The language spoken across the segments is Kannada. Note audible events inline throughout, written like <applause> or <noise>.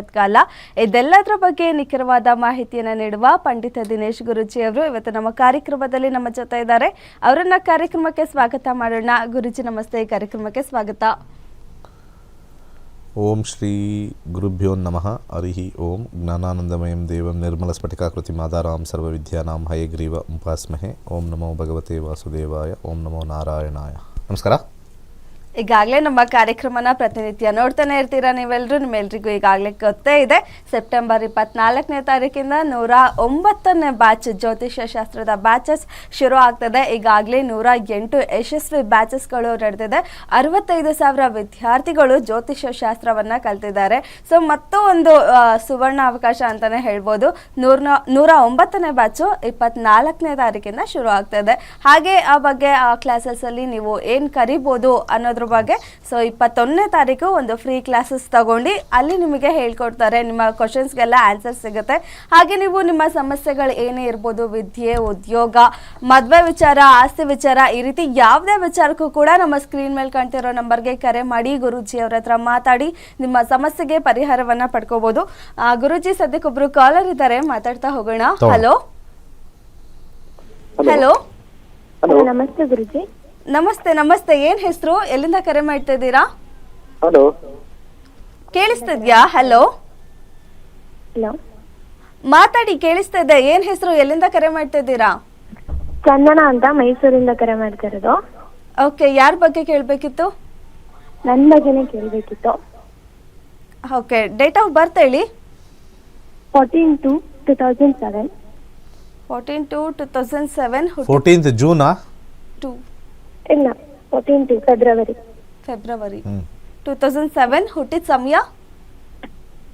ಕಾಲ ಇದೆಲ್ಲದರ ಬಗ್ಗೆ ನಿಖರವಾದ ಮಾಹಿತಿಯನ್ನು ನೀಡುವ ಪಂಡಿತ ದಿನೇಶ್ ಗುರುಜಿ ಅವರು ಇವತ್ತು ನಮ್ಮ ಕಾರ್ಯಕ್ರಮದಲ್ಲಿ ನಮ್ಮ ಜೊತೆ ಇದ್ದಾರೆ. ಅವರನ್ನ ಕಾರ್ಯಕ್ರಮಕ್ಕೆ ಸ್ವಾಗತ ಮಾಡೋಣ. ಗುರುಜಿ, ನಮಸ್ತೆ. ಕಾರ್ಯಕ್ರಮಕ್ಕೆ ಸ್ವಾಗತ. ಓಂ ಶ್ರೀ ಗುರುಭ್ಯೋ ನಮಃ. ಹರಿ ಓಂ. ಜ್ಞಾನಾನಂದಮಯಂ ದೇವಂ ನಿರ್ಮಲ ಸ್ಫಟಿಕಾಕೃತಿ ಮಾದಾರಾಂ ಸರ್ವವಿದ್ಯಾನಾಂ ಹಯಗ್ರೀವ ಉಪಾಸ್ಮಹೆ. ಓಂ ನಮೋ ಭಗವತೆ ವಾಸುದೇವಾಯ. ಓಂ ನಮೋ ನಾರಾಯಣಾಯ. ನಮಸ್ಕಾರ. ಈಗಾಗಲೇ ನಮ್ಮ ಕಾರ್ಯಕ್ರಮನ ಪ್ರತಿನಿತ್ಯ ನೋಡ್ತಾನೆ ಇರ್ತೀರಾ ನೀವೆಲ್ಲರೂ ನಿಮ್ಮೆಲ್ರಿಗೂ ಈಗಾಗಲೇ ಗೊತ್ತೇ ಇದೆ. ಸೆಪ್ಟೆಂಬರ್ ಇಪ್ಪತ್ನಾಲ್ಕನೇ ತಾರೀಕಿಂದ ನೂರ ಒಂಬತ್ತನೇ ಬ್ಯಾಚ್ ಜ್ಯೋತಿಷ್ಯ ಶಾಸ್ತ್ರದ ಬ್ಯಾಚಸ್ ಶುರು ಆಗ್ತದೆ. ಈಗಾಗಲೇ ನೂರ ಎಂಟು ಯಶಸ್ವಿ ಬ್ಯಾಚಸ್ಗಳು ನಡೆದಿದೆ. ಅರವತ್ತೈದು ಸಾವಿರ ವಿದ್ಯಾರ್ಥಿಗಳು ಜ್ಯೋತಿಷ್ಯ ಶಾಸ್ತ್ರವನ್ನು ಕಲ್ತಿದ್ದಾರೆ. ಸೊ ಮತ್ತೂ ಒಂದು ಸುವರ್ಣ ಅವಕಾಶ ಅಂತಲೇ ಹೇಳ್ಬೋದು. ನೂರ ನೂರ ಒಂಬತ್ತನೇ ಬ್ಯಾಚು ಇಪ್ಪತ್ನಾಲ್ಕನೇ ತಾರೀಕಿಂದ ಶುರು ಆಗ್ತದೆ. ಹಾಗೆ ಆ ಬಗ್ಗೆ ಆ ಕ್ಲಾಸಸ್ಸಲ್ಲಿ ನೀವು ಏನು ಕರಿಬೋದು ಅನ್ನೋದ್ರ ಬಗ್ಗೆ ಸೊ ಇಪ್ಪತ್ತೊಂದನೇ ತಾರೀಕು ಒಂದು ಫ್ರೀ ಕ್ಲಾಸಸ್ ತಗೊಂಡು ಅಲ್ಲಿ ನಿಮಗೆ ಹೇಳ್ಕೊಡ್ತಾರೆ ನಿಮ್ಮ ಕ್ವಶನ್ಸ್ಗೆಲ್ಲ ಆನ್ಸರ್ ಸಿಗುತ್ತೆ. ಹಾಗೆ ನೀವು ನಿಮ್ಮ ಸಮಸ್ಯೆಗಳು ಏನೇ ಇರ್ಬೋದು ವಿದ್ಯೆ ಉದ್ಯೋಗ ಮದುವೆ ವಿಚಾರ ಆಸ್ತಿ ವಿಚಾರ ಈ ರೀತಿ ಯಾವುದೇ ವಿಚಾರಕ್ಕೂ ಕೂಡ ನಮ್ಮ ಸ್ಕ್ರೀನ್ ಮೇಲೆ ಕಾಣ್ತಿರೋ ನಂಬರ್ಗೆ ಕರೆ ಮಾಡಿ ಗುರೂಜಿ ಅವ್ರ ಹತ್ರ ಮಾತಾಡಿ ನಿಮ್ಮ ಸಮಸ್ಯೆಗೆ ಪರಿಹಾರವನ್ನ ಪಡ್ಕೋಬಹುದು ಆ, ಗುರೂಜಿ ಸದ್ಯಕ್ಕೊಬ್ರು ಕಾಲರ್ ಇದ್ದಾರೆ. ಮಾತಾಡ್ತಾ ಹೋಗೋಣ. ಹಲೋ ಹಲೋ ಹಲೋ ನಮಸ್ತೆ ಗುರುಜಿ. ನಮಸ್ತೆ ನಮಸ್ತೆ. ಏನ್ ಹೆಸರು? ಎಲ್ಲಿಂದ ಕರೆ ಮಾಡ್ತಾ ಇದ್ದೀರಾ? ಹಲೋ. ಕೇಳಿಸ್ತಿದ್ಯಾ ಹಲೋ. ಹಲೋ. ಮಾತಾಡಿ ಕೇಳಿಸ್ತಾ ಇದೆ. ಏನ್ ಹೆಸರು? ಎಲ್ಲಿಂದ ಕರೆ ಮಾಡ್ತಾ ಇದ್ದೀರಾ? ಚಂದನ ಅಂತ ಮೈಸೂರಿಂದ ಕರೆ ಮಾಡ್ತಾ ಇರೋದು. ಓಕೆ ಯಾರ ಬಗ್ಗೆ ಕೇಳಬೇಕಿತ್ತು? ನನ್ನ ಬಗ್ಗೆನೇ ಕೇಳಬೇಕಿತ್ತು. ಓಕೆ ಡೇಟ್ ಆಫ್ ಬರ್ತ್ ಹೇಳಿ? Fourteen two two thousand seven. Fourteen two two thousand seven fourteenth ಜೂನಾ? Two. ಇಲ್ಲ fourteen two February. February two thousand seven ಹುಟ್ಟಿದ ಸಮಯ?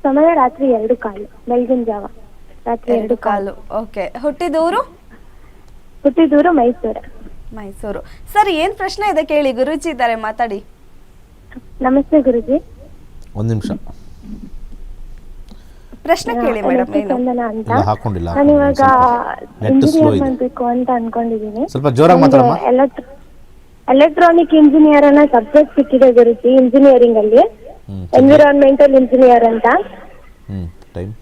ಸಮಯ ರಾತ್ರಿ ಎರಡು ಕಾಲು ಬೆಳಗಿನ ಜಾವ. ರಾತ್ರಿ ಎರಡು ಕಾಲು. ಓಕೆ ಹುಟ್ಟಿದೂರು ಹುಟ್ಟಿದೂರು ಮೈಸೂರು. ಮೈಸೂರು. ಸರ್ ಏನ್ ಪ್ರಶ್ನೆ ಇದೆ ಕೇಳಿ ಗುರುಜಿ ಇದ್ದಾರೆ ಮಾತಾಡಿ. ನಮಸ್ತೆ ಗುರುಜಿ. ಒಂದು ನಿಮಿಷ. ಪ್ರಶ್ನೆ ಕೇಳಿ ಮೇಡಮ್ ಏನು? ಚಂದನ ಅಂತ. ಇಲ್ಲ ನಾನು ಇವಾಗ ಸ್ಲೋ ಇಂಜಿನಿಯರ್ ಇದೆ. ಮಾಡ್ಬೇಕು ಅಂತ ಅನ್ಕೊಂಡಿದೀನಿ ಸ್ವಲ್ಪ ಜೋರಾಗಿ ಮಾತಾಡಮ್ಮ. ಎಲೆಕ್ಟ್ರಾನಿಕ್ ಇಂಜಿನಿಯರ್ ಅನ್ನೋ ಸಬ್ಜೆಕ್ಟ್ ಸಿಕ್ಕಿದೆ ಗುರುಜಿ ಇಂಜಿನಿಯರಿಂಗ್ ಅಲ್ಲಿ. ಎನ್ವಿರಾನ್ಮೆಂಟಲ್ ಇಂಜಿನಿಯರ್ ಅಂತ. ಟೈಮ್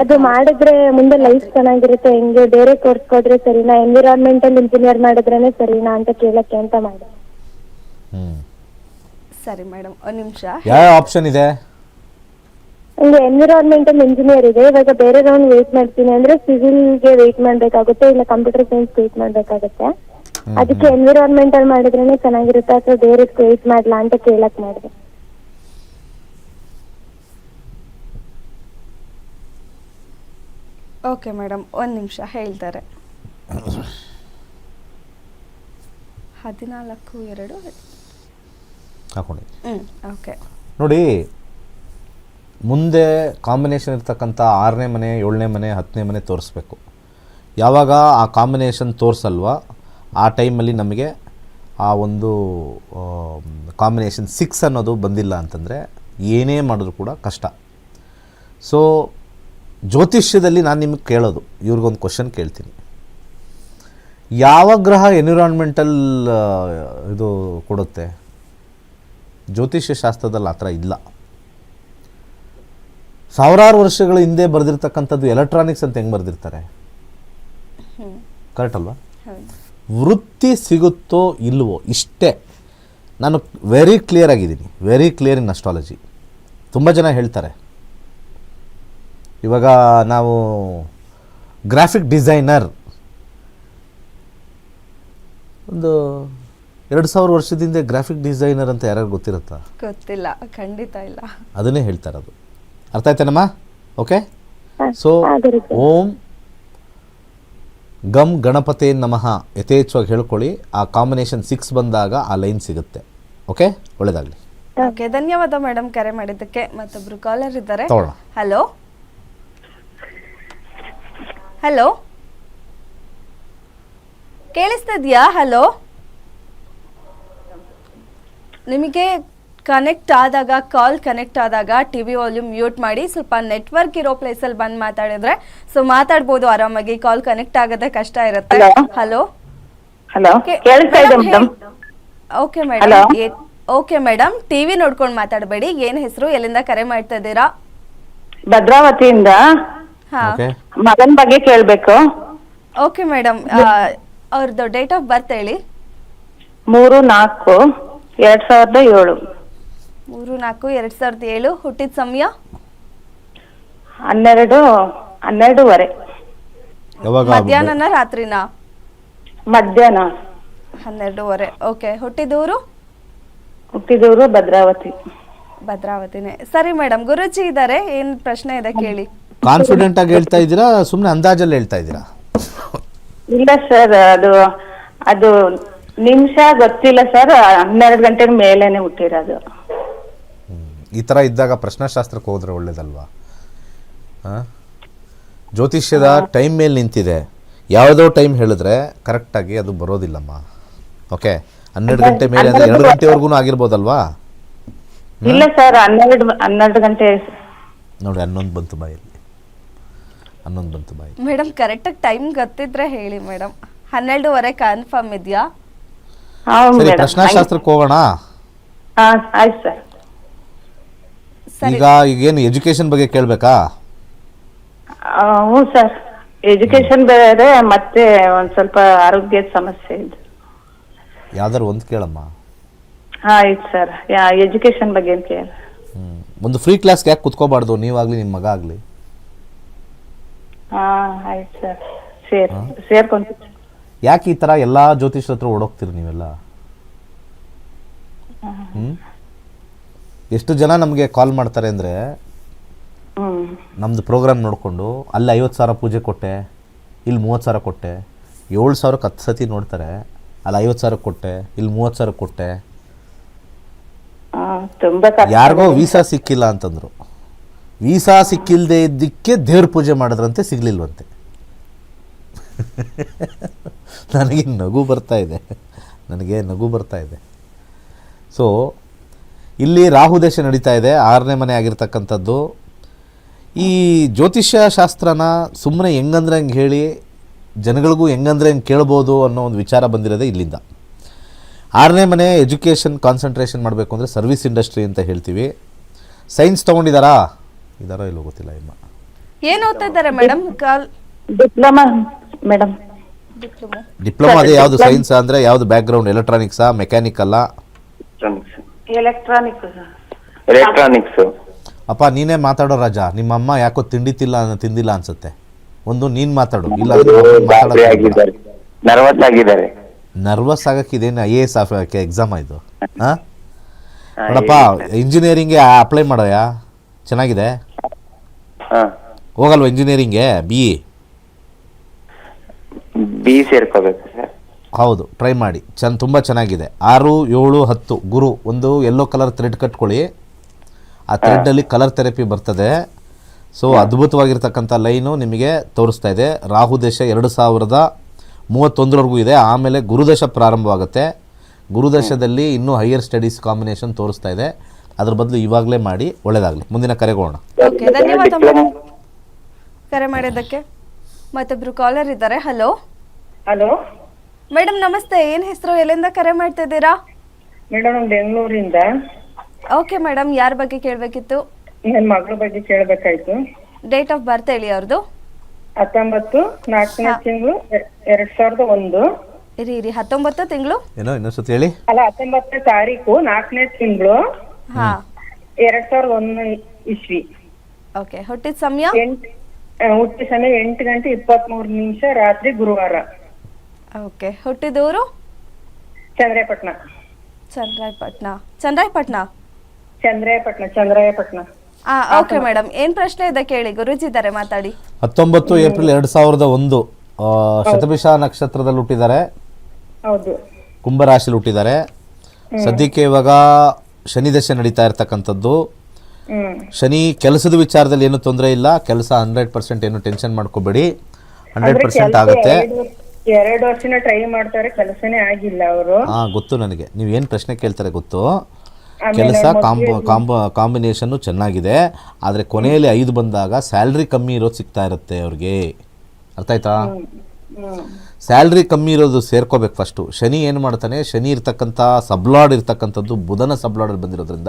ಅದು ಮಾಡಿದ್ರೆ ಮುಂದೆ ಲೈಫ್ ಚೆನ್ನಾಗಿರುತ್ತೆ ಹೆಂಗೆ ಬೇರೆ ಕೋರ್ಸ್ ಹೋದ್ರೆ ಸರಿನಾ ಎನ್ವಿರಾನ್ಮೆಂಟಲ್ ಇಂಜಿನಿಯರ್ ಮಾಡಿದ್ರೇನೆ ಸರಿನಾ ಅಂತ ಕೇಳಕ್ಕೆ ಅಂತ ಮಾಡಿ ಹ್ಮ್. ಸರಿ ಮೇಡಮ್ ಒಂದ್ ನಿಮಿಷ. ಯಾವ ಆಪ್ಷನ್ ಇದೆ? ಹಂಗೆ ಎನ್ವಿರಾನ್ಮೆಂಟಲ್ ಇಂಜಿನಿಯರ್ ಇದೆ ಇವಾಗ ಬೇರೆ ರೌಂಡ್ ವೇಟ್ ಮಾಡ್ತೀನಿ ಅಂದ್ರೆ ಸಿವಿಲ್ಗೆ ವೇಟ್ ಮಾಡ್ಬೇಕಾಗುತ್ತೆ ಇಲ್ಲ ಕಂಪ್ಯೂಟರ್ ಸೈನ್ಸ್ ವೇಟ್ ಮಾಡ್ಬೇಕಾಗುತ್ತೆ. ಅದಕ್ಕೆ ಎನ್ವಿರಾನ್ಮೆಂಟಲ್ ಮಾಡಿದ್ರೇನೆ ಚೆನ್ನಾಗಿರುತ್ತೆ ಅಥವಾ ಬೇರೆ ಕ್ರಿಯೇಟ್ ಮಾಡ್ಲಾ ಅಂತ ಕೇಳಕ್ ಮಾಡಿದೆ. ಓಕೆ ಮೇಡಮ್ ಒಂದ್ ನಿಮಿಷ ಹೇಳ್ತಾರೆ. ಹದಿನಾಲ್ಕು ಎರಡು? ಓಕೆ ನೋಡಿ ಮುಂದೆ ಕಾಂಬಿನೇಷನ್ ಇರ್ತಕ್ಕಂಥ ಆರನೇ ಮನೆ ಏಳನೇ ಮನೆ ಹತ್ತನೇ ಮನೆ ತೋರಿಸ್ಬೇಕು. ಯಾವಾಗ ಆ ಕಾಂಬಿನೇಷನ್ ತೋರಿಸಲ್ವಾ ಆ ಟೈಮಲ್ಲಿ ನಮಗೆ ಆ ಒಂದು ಕಾಂಬಿನೇಷನ್ ಸಿಕ್ಸ್ ಅನ್ನೋದು ಬಂದಿಲ್ಲ ಅಂತಂದರೆ ಏನೇ ಮಾಡಿದ್ರು ಕೂಡ ಕಷ್ಟ. ಸೊ ಜ್ಯೋತಿಷ್ಯದಲ್ಲಿ ನಾನು ನಿಮಗೆ ಕೇಳೋದು ಇವ್ರಿಗೊಂದು ಕ್ವಶನ್ ಕೇಳ್ತೀನಿ. ಯಾವ ಗ್ರಹ ಎನ್ವಿರಾನ್ಮೆಂಟಲ್ ಇದು ಕೊಡುತ್ತೆ? ಜ್ಯೋತಿಷ್ಯ ಶಾಸ್ತ್ರದಲ್ಲಿ ಆ ಥರ ಇಲ್ಲ. ಸಾವಿರಾರು ವರ್ಷಗಳ ಹಿಂದೆ ಬರೆದಿರ್ತಕ್ಕಂಥದ್ದು ಎಲೆಕ್ಟ್ರಾನಿಕ್ಸ್ ಅಂತ ಹೆಂಗೆ ಬರೆದಿರ್ತಾರೆ? ಕರೆಕ್ಟ್ ಅಲ್ವಾ? ವೃತ್ತಿ ಸಿಗುತ್ತೋ ಇಲ್ವೋ ಇಷ್ಟೇ. ನಾನು ವೆರಿ ಕ್ಲಿಯರ್ ಆಗಿದ್ದೀನಿ. ವೆರಿ ಕ್ಲಿಯರ್ ಇನ್ ಅಸ್ಟ್ರಾಲಜಿ ತುಂಬ ಜನ ಹೇಳ್ತಾರೆ. ಇವಾಗ ನಾವು ಗ್ರಾಫಿಕ್ ಡಿಸೈನರ್ ಒಂದು ಎರಡು ಸಾವಿರ ವರ್ಷದಿಂದ ಗ್ರಾಫಿಕ್ ಡಿಸೈನರ್ ಅಂತ ಯಾರು ಗೊತ್ತಿರುತ್ತಾ? ಗೊತ್ತಿಲ್ಲ. ಖಂಡಿತ ಇಲ್ಲ. ಅದನ್ನೇ ಹೇಳ್ತಾರೆ ಅದು ಅರ್ಥ ಆಯ್ತೇನಮ್ಮ? ಓಕೆ ಸೊ ಓಂ ಗಮ್ ಗಣಪತಿ ನಮಃ ಯಥೇಚ್ಛವಾಗಿ ಹೇಳ್ಕೊಳ್ಳಿ. ಆ ಕಾಂಬಿನೇಷನ್ ಸಿಕ್ಸ್ ಬಂದಾಗ ಆ ಲೈನ್ ಸಿಗುತ್ತೆ. ಓಕೆ ಒಳ್ಳೇದಾಗಲಿ. ಓಕೆ ಧನ್ಯವಾದ ಮೇಡಮ್ ಕರೆ ಮಾಡಿದ್ದಕ್ಕೆ. ಮತ್ತೊಬ್ರು ಕಾಲರ್ ಇದ್ದಾರೆ. ತಗೊಳ್ಳೋಣ. ಹಲೋ ಹಲೋ ಕೇಳಿಸ್ತಿದ್ಯಾ ಹಲೋ ನಿಮಗೆ ಕನೆಕ್ಟ್ ಆದಾಗ ಕಾಲ್ ಕನೆಕ್ಟ್ ಆದಾಗ ಟಿ ವಿ ವಾಲ್ಯೂಮ್ ಮ್ಯೂಟ್ ಮಾಡಿ ಸ್ವಲ್ಪ ನೆಟ್ವರ್ಕ್ ಇರೋ ಪ್ಲೇಸಲ್ಲಿ ಬಂದು ಮಾತಾಡಿದ್ರೆ ಸೊ ಮಾತಾಡ್ಬೋದು ಆರಾಮಾಗಿ ಕಾಲ್ ಕನೆಕ್ಟ್ ಆಗೋದೇ ಕಷ್ಟ ಇರುತ್ತೆ? ಹಲೋ ಹಲೋ ಕೇಳಿಸ್ತಾ ಇದೆ okay? Madam okay madam TV ನೋಡ್ಕೊಂಡು ಮಾತಾಡಬೇಡಿ. ಏನ್ ಹೆಸರು? ಎಲ್ಲಿಂದ ಕರೆ ಮಾಡ್ತಾ ಇದ್ದೀರಾ? ಭದ್ರಾವತಿಯಿಂದ. ಹಾ. ಓಕೆ ಮಗನ್ ಬಗ್ಗೆ ಕೇಳ್ಬೇಕು. ಓಕೆ ಮೇಡಮ್ ಅವ್ರದ್ದು ಡೇಟ್ ಆಫ್ ಬರ್ತ್ ಹೇಳಿ. ಮೂರು ನಾಲ್ಕು ಎರಡ್ ಸಾವಿರದ ಏಳು. ಮೂರು ನಾಲ್ಕು ಎರಡ್ ಸಾವಿರದ ಏಳು ಹುಟ್ಟಿದ ಸಮಯ? ಹನ್ನೆರಡು ಹನ್ನೆರಡೂವರೆ. ಯಾವಾಗ ಮಧ್ಯಾಹ್ನನ ರಾತ್ರಿನಾ? ಮಧ್ಯಾಹ್ನ. ಹನ್ನೆರಡೂವರೆ ಓಕೆ. ಹುಟ್ಟಿದೂರು ಹುಟ್ಟಿದೂರು ಭದ್ರಾವತಿ. ಭದ್ರಾವತಿನೇ. ಸರಿ ಮೇಡಮ್ ಗುರುಜಿ ಇದ್ದಾರೆ ಏನ್ ಪ್ರಶ್ನೆ ಇದೆ ಕೇಳಿ. ಕಾನ್ಫಿಡೆಂಟ್ ಆಗಿ ಹೇಳ್ತಾ ಇದ್ದೀರಾ ಸುಮ್ಮನೆ ಅಂದಾಜಲ್ಲಿ ಹೇಳ್ತಾ ಇದ್ದೀರಾ? ಇಲ್ಲ ಸರ್ ಅದು ಅದು ನಿಮಿಷ ಗೊತ್ತಿಲ್ಲ ಸರ್ ಹನ್ನೆರಡು ಗಂಟೆ ಮೇಲೇನೆ ಹುಟ್ಟಿರೋದು. ಈ ಥರ ಇದ್ದಾಗ ಪ್ರಶ್ನಾಶಾಸ್ತ್ರಕ್ಕೆ ಹೋದ್ರೆ ಒಳ್ಳೇದಲ್ವಾ? ಹಾಂ ಜ್ಯೋತಿಷ್ಯದ ಟೈಮ್ ಮೇಲೆ ನಿಂತಿದೆ. ಯಾವುದೋ ಟೈಮ್ ಹೇಳಿದ್ರೆ ಕರೆಕ್ಟಾಗಿ ಅದು ಬರೋದಿಲ್ಲಮ್ಮ. ಓಕೆ ಹನ್ನೆರಡು ಗಂಟೆ ಮೇಲೆ ಅಂದರೆ ಎರಡು ಗಂಟೆವರೆಗೂ ಆಗಿರ್ಬೋದಲ್ವಾ? ಇಲ್ಲ ಸರ್ ಹನ್ನೆರಡು ಹನ್ನೆರಡು ಗಂಟೆ. ನೋಡಿ ಹನ್ನೊಂದು ಬಂತು ಬಾಯಲ್ಲಿ. ಹನ್ನೊಂದು ಬಂತು ಬಾಯಿ ಮೇಡಮ್ ಕರೆಕ್ಟಾಗಿ ಟೈಮ್ ಗೊತ್ತಿದ್ರೆ ಹೇಳಿ ಮೇಡಮ್. ಹನ್ನೆರಡೂವರೆ ಕನ್ಫರ್ಮ್ ಇದೆಯಾ? ಸರಿ ಪ್ರಶ್ನಾಶಾಸ್ತ್ರಕ್ಕೆ ಹೋಗೋಣ. ಹಾ ಆಯ್ತು ಸರಿ. ಈಗ ಈಗೇನು ಎಜುಕೇಶನ್ ಬಗ್ಗೆ ಕೇಳಬೇಕಾ? ಆ, ಹ್ಞೂ ಸರ್. ಎಜುಕೇಶನ್ ಬೇರೆ ಮತ್ತೆ ಒಂದ್ ಸ್ವಲ್ಪ ಆರೋಗ್ಯದ ಸಮಸ್ಯೆ ಇದೆ. ಯಾವ್ದಾರು ಒಂದು ಕೇಳಮ್ಮ. ಹಾ ಆಯ್ತು ಸರ್. ಎಜುಕೇಶನ್ ಬಗ್ಗೆ ಅಂತ ಕೇಳಿ ಹ್ಮ್. ಒಂದು ಫ್ರೀ ಕ್ಲಾಸ್ಗೆ ಯಾಕೆ ಕುತ್ಕೋಬಾರ್ದು ನೀವಾಗಲಿ ನಿಮ್ಮ ಮಗ ಆಗಲಿ? ಹಾ ಆಯ್ತು ಸರ್. ಯಾಕೆ ಈ ತರ ಎಲ್ಲಾ ಜ್ಯೋತಿಷ್ರ ಹತ್ರ ಓಡೋಗ್ತೀರಿ ನೀವೆಲ್ಲ? ಹ್ಮ್? ಎಷ್ಟು ಜನ ನಮಗೆ ಕಾಲ್ ಮಾಡ್ತಾರೆ ಅಂದರೆ ನಮ್ಮದು ಪ್ರೋಗ್ರಾಮ್ ನೋಡಿಕೊಂಡು ಅಲ್ಲಿ ಐವತ್ತು ಸಾವಿರ ಪೂಜೆ ಕೊಟ್ಟೆ ಇಲ್ಲಿ ಮೂವತ್ತು ಸಾವಿರ ಕೊಟ್ಟೆ ಏಳು ಸಾವಿರಕ್ಕೆ ಹತ್ತು ಸತಿ ನೋಡ್ತಾರೆ ಅಲ್ಲಿ ಐವತ್ತು ಸಾವಿರ ಕೊಟ್ಟೆ ಇಲ್ಲಿ ಮೂವತ್ತು ಸಾವಿರ ಕೊಟ್ಟೆ. ಯಾರಿಗೋ ವೀಸಾ ಸಿಕ್ಕಿಲ್ಲ ಅಂತಂದರು. ವೀಸಾ ಸಿಕ್ಕಿಲ್ಲದೆ ಇದ್ದಕ್ಕೆ ದೇವ್ರ ಪೂಜೆ ಮಾಡಿದ್ರಂತೆ ಸಿಗಲಿಲ್ವಂತೆ. <laughs> ನನಗೆ ನಗು ಬರ್ತಾ ಇದೆ. ನನಗೆ ನಗು ಬರ್ತಾ ಇದೆ. ಸೊ ಇಲ್ಲಿ ರಾಹು ದೇಶ ನಡೀತಾ ಇದೆ ಆರನೇ ಮನೆ ಆಗಿರ್ತಕ್ಕಂಥದ್ದು. ಈ ಜ್ಯೋತಿಷ್ಯ ಶಾಸ್ತ್ರನ ಸುಮ್ಮನೆ ಹೆಂಗಂದ್ರೆ ಹಂಗೆ ಹೇಳಿ ಜನಗಳಿಗೂ ಹೆಂಗಂದ್ರೆ ಹಂಗೆ ಕೇಳ್ಬೋದು ಅನ್ನೋ ಒಂದು ವಿಚಾರ ಬಂದಿರೋದೇ ಇಲ್ಲಿಂದ. ಆರನೇ ಮನೆ ಎಜುಕೇಷನ್ ಕಾನ್ಸಂಟ್ರೇಷನ್ ಮಾಡಬೇಕು ಅಂದರೆ ಸರ್ವಿಸ್ ಇಂಡಸ್ಟ್ರಿ ಅಂತ ಹೇಳ್ತೀವಿ. ಸೈನ್ಸ್ ತೊಗೊಂಡಿದ್ದಾರಾ ಇದಾರೋ ಇಲ್ಲೋ ಗೊತ್ತಿಲ್ಲ ಇಮ್ಮ. ಏನು ಓದ್ತಾ ಇದ್ದಾರೆ madam? Call diploma madam. Diploma. Diploma ಅದೇ ಯಾವುದು ಸೈನ್ಸ್ ಅಂದರೆ ಯಾವುದು ಬ್ಯಾಕ್ಗ್ರೌಂಡ್ ಎಲೆಕ್ಟ್ರಾನಿಕ್ಸಾ ಮೆಕ್ಯಾನಿಕಲ್ಲ ಎಲೆಕ್ಟ್ರಾನಿಕ್ ಎಲೆಕ್ಟ್ರಾನಿಕ್ಸ್ ಅಪ್ಪ ನೀನೇ ಮಾತಾಡೋ ರಾಜ. ನಿಮ್ಮ ಅಮ್ಮ ಯಾಕೋ ತಿಂಡಿ ತಿಲ್ಲ ತಿಂದಿಲ್ಲ ಅನ್ಸುತ್ತೆ. ಒಂದು ನೀನ್ ಮಾತಾಡು. ಇಲ್ಲ ಆಗಿದ್ದಾರೆ ನರ್ವಸ್ ಆಗಿದ್ದಾರೆ. ನರ್ವಸ್ ಆಗಕ್ಕೆ ಇದೇನು ಐ ಎ ಎಸ್ ಎಕ್ಸಾಮ್ ಆಯ್ತು ಹಾ? ನೋಡಪ್ಪ ಇಂಜಿನಿಯರಿಂಗ್ ಅಪ್ಲೈ ಮಾಡೋಯಾ? ಚೆನ್ನಾಗಿದೆ? ಹಾ. ಹೋಗಲ್ವಾ ಇಂಜಿನಿಯರಿಂಗ್ಗೆ ಬಿ ಇ ಬಿ ಸೇರ್ಕೋಬೇಕು. ಸರ್ ಹೌದು ಟ್ರೈ ಮಾಡಿ. ಚೆನ್ನ ತುಂಬ ಚೆನ್ನಾಗಿದೆ. ಆರು ಏಳು ಹತ್ತು ಗುರು ಒಂದು ಎಲ್ಲೋ ಕಲರ್ ಥ್ರೆಡ್ ಕಟ್ಕೊಳ್ಳಿ. ಆ ಥ್ರೆಡ್ಡಲ್ಲಿ ಕಲರ್ ಥೆರಪಿ ಬರ್ತದೆ. ಸೊ ಅದ್ಭುತವಾಗಿರ್ತಕ್ಕಂಥ ಲೈನು ನಿಮಗೆ ತೋರಿಸ್ತಾ ಇದೆ. ರಾಹು ದೇಶ ಎರಡು ಸಾವಿರದ ಮೂವತ್ತೊಂದರವರೆಗೂ ಇದೆ. ಆಮೇಲೆ ಗುರುದಶ ಪ್ರಾರಂಭವಾಗುತ್ತೆ. ಗುರುದಶದಲ್ಲಿ ಇನ್ನೂ ಹೈಯರ್ ಸ್ಟಡೀಸ್ ಕಾಂಬಿನೇಷನ್ ತೋರಿಸ್ತಾ ಇದೆ. ಅದ್ರ ಬದಲು ಇವಾಗಲೇ ಮಾಡಿ ಒಳ್ಳೇದಾಗಲಿ. ಮುಂದಿನ ಕರೆಗೋಣ ಕರೆ ಮಾಡಿದ್ದಕ್ಕೆ. ಮತ್ತೊಬ್ರು ಕಾಲರ್ ಇದ್ದಾರೆ. ಹಲೋ ಹಲೋ ಮೇಡಮ್ ನಮಸ್ತೆ. ಏನ್ ಹೆಸರು? ಎಲ್ಲಿಂದ ಕರೆ ಮಾಡ್ತಾ ಇದ್ದೀರಾ ಮೇಡಮ್ ಬೆಂಗಳೂರಿಂದ. ಓಕೆ ಮೇಡಮ್ ಯಾರ ಬಗ್ಗೆ ಕೇಳಬೇಕಿತ್ತು? ನನ್ನ ಮಗಳ ಬಗ್ಗೆ ಕೇಳಬೇಕಾಯ್ತು. ಡೇಟ್ ಆಫ್ ಬರ್ತ್ ಹೇಳಿ ಅವ್ರದ್ದು ಹತ್ತೊಂಬತ್ತು ನಾಲ್ಕನೇ ತಿಂಗಳು ಎರಡ್ ಸಾವಿರದ ಒಂದು. ಇರಿ ಇರಿ ಹತ್ತೊಂಬತ್ತು ತಿಂಗಳು? ಏನೋ ಇನ್ನೊಂದ್ಸತಿ ಹೇಳಿ. ಅಲ್ಲ ಹತ್ತೊಂಬತ್ತನೇ ತಾರೀಕು ನಾಲ್ಕನೇ ತಿಂಗಳು. ಹಾ. ಎರಡ್ ಸಾವಿರದ ಒಂದು ಇಸ್ವಿ. ಓಕೆ ಹುಟ್ಟಿದ ಸಮಯ? ಎಂಟ್ ಆ, ಹುಟ್ಟಿದ ಸಮಯ ಎಂಟು ಗಂಟೆ ಇಪ್ಪತ್ತ್ ಮೂರು ನಿಮಿಷ ರಾತ್ರಿ ಗುರುವಾರ. ಓಕೆ ಹುಟ್ಟಿದೂರು? ಚಂದ್ರಾಯಪಟ್ಟಣ. ಚಂದ್ರಾಯಪಟ್ಣ ಚಂದ್ರಾಯಪಟ್ಣ ಚಂದ್ರಾಯಪಟ್ಟಣ ಚಂದ್ರಾಯಪಟ್ಟಣ. ಆ ಓಕೆ ಮೇಡಮ್. ಏನ್ ಪ್ರಶ್ನೆ ಇದೆ ಕೇಳಿ ಗುರುಜಿ ಇದ್ದಾರೆ ಮಾತಾಡಿ. ಹತ್ತೊಂಬತ್ತು ಏಪ್ರಿಲ್ ಎರಡ್ ಸಾವಿರದ ಒಂದು ಶತಭಿಷ ನಕ್ಷತ್ರದಲ್ಲಿ ಹುಟ್ಟಿದ್ದಾರೆ. ಹೌದು. ಕುಂಭರಾಶಿಲಿ ಹುಟ್ಟಿದ್ದಾರೆ. ಸದ್ಯಕ್ಕೆ ಇವಾಗ ಶನಿ ದಶೆ ನಡೀತಾ ಇರ್ತಕ್ಕಂಥದ್ದು. ಹ್ಮ್. ಶನಿ ಕೆಲಸದ ವಿಚಾರದಲ್ಲಿ ಏನು ತೊಂದರೆ ಇಲ್ಲ. ಕೆಲಸ ಹಂಡ್ರೆಡ್ ಪರ್ಸೆಂಟ್ ಏನು ಟೆನ್ಷನ್ ಮಾಡ್ಕೋಬೇಡಿ. ಹಂಡ್ರೆಡ್ ಪರ್ಸೆಂಟ್ ಆಗುತ್ತೆ. ಎರಡು- ವರ್ಷ ವರ್ಷನ ಟ್ರೈ ಮಾಡ್ತಾರೆ ಕೆಲಸನೇ ಆಗಿಲ್ಲ ಅವರು. ಹಾ ಗೊತ್ತು ನನಗೆ. ನೀವು ಏನು ಪ್ರಶ್ನೆ ಕೇಳ್ತಾರೆ ಗೊತ್ತು? ಕೆಲಸ ಕಾಂಬೋ ಕಾಂಬ ಕಾಂಬ ಕಾಂಬಿನೇಷನ್ನು ಚೆನ್ನಾಗಿದೆ ಆದರೆ ಕೊನೆಯಲ್ಲಿ ಐದು ಬಂದಾಗ ಸ್ಯಾಲ್ರಿ ಕಮ್ಮಿ ಇರೋದು ಸಿಗ್ತಾ ಇರುತ್ತೆ ಅವ್ರಿಗೆ. ಅರ್ಥ ಆಯ್ತಾ? ಸ್ಯಾಲ್ರಿ ಕಮ್ಮಿ ಇರೋದು ಸೇರ್ಕೋಬೇಕು ಫಸ್ಟು ಶನಿ ಏನು ಮಾಡ್ತಾನೆ? ಶನಿ ಇರ್ತಕ್ಕಂಥ ಸಬ್ಲಾಡ್ ಇರ್ತಕ್ಕಂಥದ್ದು ಬುಧನ ಸಬ್ಲಾಡಲ್ಲಿ ಬಂದಿರೋದ್ರಿಂದ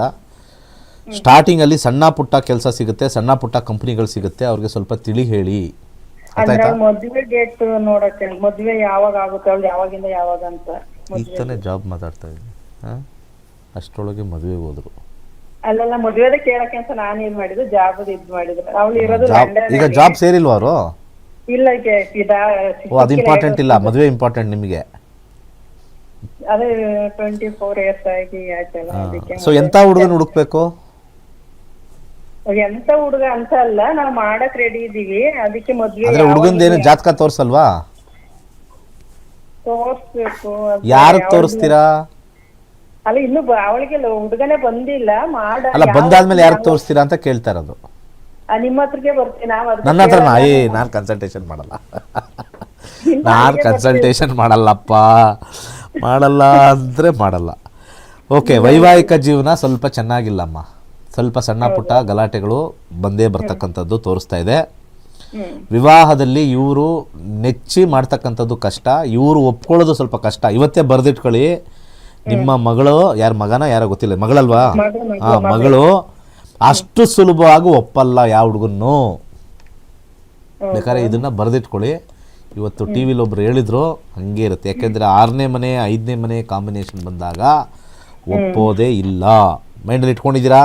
ಸ್ಟಾರ್ಟಿಂಗಲ್ಲಿ ಸಣ್ಣ ಪುಟ್ಟ ಕೆಲಸ ಸಿಗುತ್ತೆ ಸಣ್ಣ ಪುಟ್ಟ ಕಂಪ್ನಿಗಳು ಸಿಗುತ್ತೆ ಅವ್ರಿಗೆ ಸ್ವಲ್ಪ ತಿಳಿ ಹೇಳಿ. ಅಂದ್ರೆ ಮದ್ವೆ ಡೇಟ್ ನೋಡಕ್ಕೆ ಮದ್ವೆ ಯಾವಾಗ ಆಗುತ್ತೆ ಅವ್ಳು ಯಾವಾಗಿಂದ ಯಾವಾಗ ಅಂತ ಈಗ ತಾನೇ ಜಾಬ್ ಮಾತಾಡ್ತಾ ಇದ್ದೀನಿ ಹಾಂ? ಅಷ್ಟರೊಳಗೆ ಮದುವೆಗೆ ಹೋದ್ರು. ಅಲ್ಲೆಲ್ಲ ಮದ್ವೆದ ಕೇಳಕ್ಕೆ ಅಂತ ನಾನು ಏನ್ ಮಾಡಿದ್ದು ಜಾಬ್ ಇದ್ ಮಾಡಿದ್ರು. ಅವಳು ಇರೋದು ಜಾಬ್ ಲಂಡನ್ ಈಗ ಜಾಬ್ ಸೇರಿಲ್ವಾ ಅವರು? ಇಲ್ಲ ಕೆ- ಇದಾ ಓ ಅದು ಇಂಪಾರ್ಟೆಂಟ್ ಇಲ್ಲ ಮದುವೆ ಇಂಪಾರ್ಟೆಂಟ್ ನಿಮಗೆ. ಅದೇ ಟ್ವೆಂಟಿ ಫೋರ್ ಇಯರ್ಸ್ ಆಗಿ ಆಯ್ತಲ್ಲ ಅದಕ್ಕೆ ಸೊ ಎಂಥ ಹುಡುಗನ ಹುಡುಕ್ಬೇಕು? ಎಂತ ಹುಡುಗ ಅಂತ ಅಲ್ಲ ನಾವ್ ಮಾಡಕ್ ರೆಡಿ ಇದೀವಿ. ಅದಕ್ಕೆ ಮದ್ವೆ ಹುಡುಗಂದ ಏನು ಜಾತಕ ತೋರ್ಸಲ್ವಾ? ತೋರ್ಸ್ಬೇಕು. ಅದು ಯಾವ್ದು- ತೋರಿಸ್ತೀರಾ? ಅಲ್ಲ ಇನ್ನು ಅವಳಿಗೆ ಹುಡುಗನೇ ಬಂದಿಲ್ಲ ಮಾಡ ಅಲ್ಲ ಯಾವ- ಬಂದಾದ್ಮೇಲೆ ಯಾರು ತೋರಿಸ್ತೀರಾ ಅಂತ ಕೇಳ್ತಾ ಇರೋದು. ಆ, ನಿಮ್ಮ ಹತ್ರಕ್ಕೆ ಬರ್ತೀನಿ ನಾವ್ ಅದಕ್ಕೆ ನನ್ನ ಹತ್ರ ನಾ ಏ ನಾನು ಕನ್ಸಲ್ಟೇಷನ್ ಮಾಡಲ್ಲ. ನಾನು ಕನ್ಸಲ್ಟೇಷನ್ ಮಾಡಲ್ಲಪ್ಪ. ಮಾಡಲ್ಲ ಅಂದ್ರೆ ಮಾಡಲ್ಲ. ಓಕೆ ವೈವಾಹಿಕ ಜೀವನ ಸ್ವಲ್ಪ ಚೆನ್ನಾಗಿಲ್ಲಮ್ಮ. ಸ್ವಲ್ಪ ಸಣ್ಣ ಪುಟ್ಟ ಗಲಾಟೆಗಳು ಬಂದೇ ಬರ್ತಕ್ಕಂಥದ್ದು ತೋರಿಸ್ತಾ ಇದೆ. ವಿವಾಹದಲ್ಲಿ ಇವರು ನೆಚ್ಚಿ ಮಾಡ್ತಕ್ಕಂಥದ್ದು ಕಷ್ಟ ಇವರು ಒಪ್ಕೊಳ್ಳೋದು ಸ್ವಲ್ಪ ಕಷ್ಟ. ಇವತ್ತೇ ಬರೆದಿಟ್ಕೊಳ್ಳಿ. ನಿಮ್ಮ ಮಗಳು ಯಾರ ಮಗನ ಯಾರೋ ಗೊತ್ತಿಲ್ಲ. ಮಗಳಲ್ವಾ? ಆ ಮಗಳು ಅಷ್ಟು ಸುಲಭವಾಗಿ ಒಪ್ಪಲ್ಲ ಯಾವ ಹುಡುಗನ್ನು. ಬೇಕಾದ್ರೆ ಇದನ್ನ ಬರೆದಿಟ್ಕೊಳ್ಳಿ. ಇವತ್ತು ಟಿ ವಿಲಿ ಒಬ್ರು ಹೇಳಿದ್ರು ಹಂಗೆ ಇರುತ್ತೆ. ಯಾಕೆಂದ್ರೆ ಆರನೇ ಮನೆ ಐದನೇ ಮನೆ ಕಾಂಬಿನೇಷನ್ ಬಂದಾಗ ಒಪ್ಪೋದೇ ಇಲ್ಲ. ಮೈಂಡಲ್ಲಿ ಇಟ್ಕೊಂಡಿದ್ದೀರಾ?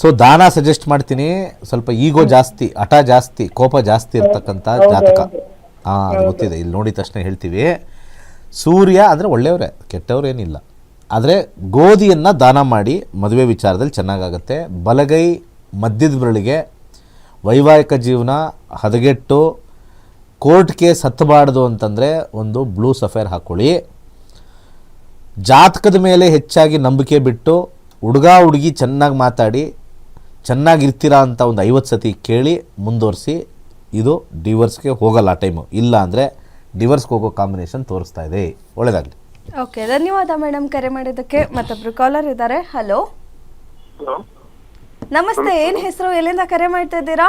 ಸೊ ದಾನ ಸಜೆಸ್ಟ್ ಮಾಡ್ತೀನಿ ಸ್ವಲ್ಪ ಈಗೋ ಜಾಸ್ತಿ ಹಠ ಜಾಸ್ತಿ ಕೋಪ ಜಾಸ್ತಿ ಇರ್ತಕ್ಕಂಥ ಜಾತಕ. ಹಾಂ ಅದು ಗೊತ್ತಿದೆ ಇಲ್ಲಿ ನೋಡಿದ ತಕ್ಷಣ ಹೇಳ್ತೀವಿ. ಸೂರ್ಯ ಅಂದರೆ ಒಳ್ಳೆಯವರೇ ಕೆಟ್ಟವರೇನಿಲ್ಲ ಆದರೆ ಗೋಧಿಯನ್ನು ದಾನ ಮಾಡಿ ಮದುವೆ ವಿಚಾರದಲ್ಲಿ ಚೆನ್ನಾಗಾಗುತ್ತೆ. ಬಲಗೈ ಮದ್ಯದ ಬೆರಳಿಗೆ ವೈವಾಹಿಕ ಜೀವನ ಹದಗೆಟ್ಟು ಕೋರ್ಟ್ ಕೇಸ್ ಹತ್ತಬಾರ್ದು ಅಂತಂದರೆ ಒಂದು ಬ್ಲೂ ಸಫೇರ್ ಹಾಕ್ಕೊಳ್ಳಿ ಜಾತಕದ ಮೇಲೆ ಹೆಚ್ಚಾಗಿ ನಂಬಿಕೆ ಬಿಟ್ಟು ಹುಡುಗ ಹುಡುಗಿ ಚೆನ್ನಾಗಿ ಮಾತಾಡಿ ಚೆನ್ನಾಗಿರ್ತೀರಾ ಅಂತ ಒಂದು ಐವತ್ತು ಸತಿ ಕೇಳಿ ಮುಂದುವರಿಸಿ ಇದು ಡಿವರ್ಸ್ಗೆ ಹೋಗಲ್ಲ ಆ ಟೈಮು ಇಲ್ಲ ಅಂದರೆ ಡಿವರ್ಸ್ಗೆ ಹೋಗೋ ಕಾಂಬಿನೇಷನ್ ತೋರಿಸ್ತಾ ಇದೆ. ಒಳ್ಳೆಯದಾಗಲಿ ಓಕೆ ಧನ್ಯವಾದ ಮೇಡಮ್ ಕರೆ ಮಾಡಿದ್ದಕ್ಕೆ. ಮತ್ತೊಬ್ರು ಕಾಲರ್ ಇದ್ದಾರೆ. ಹಲೋ ನಮಸ್ತೆ ಏನ್ ಹೆಸರು? ಎಲ್ಲಿಂದ ಕರೆ ಮಾಡ್ತಾ ಇದ್ದೀರಾ?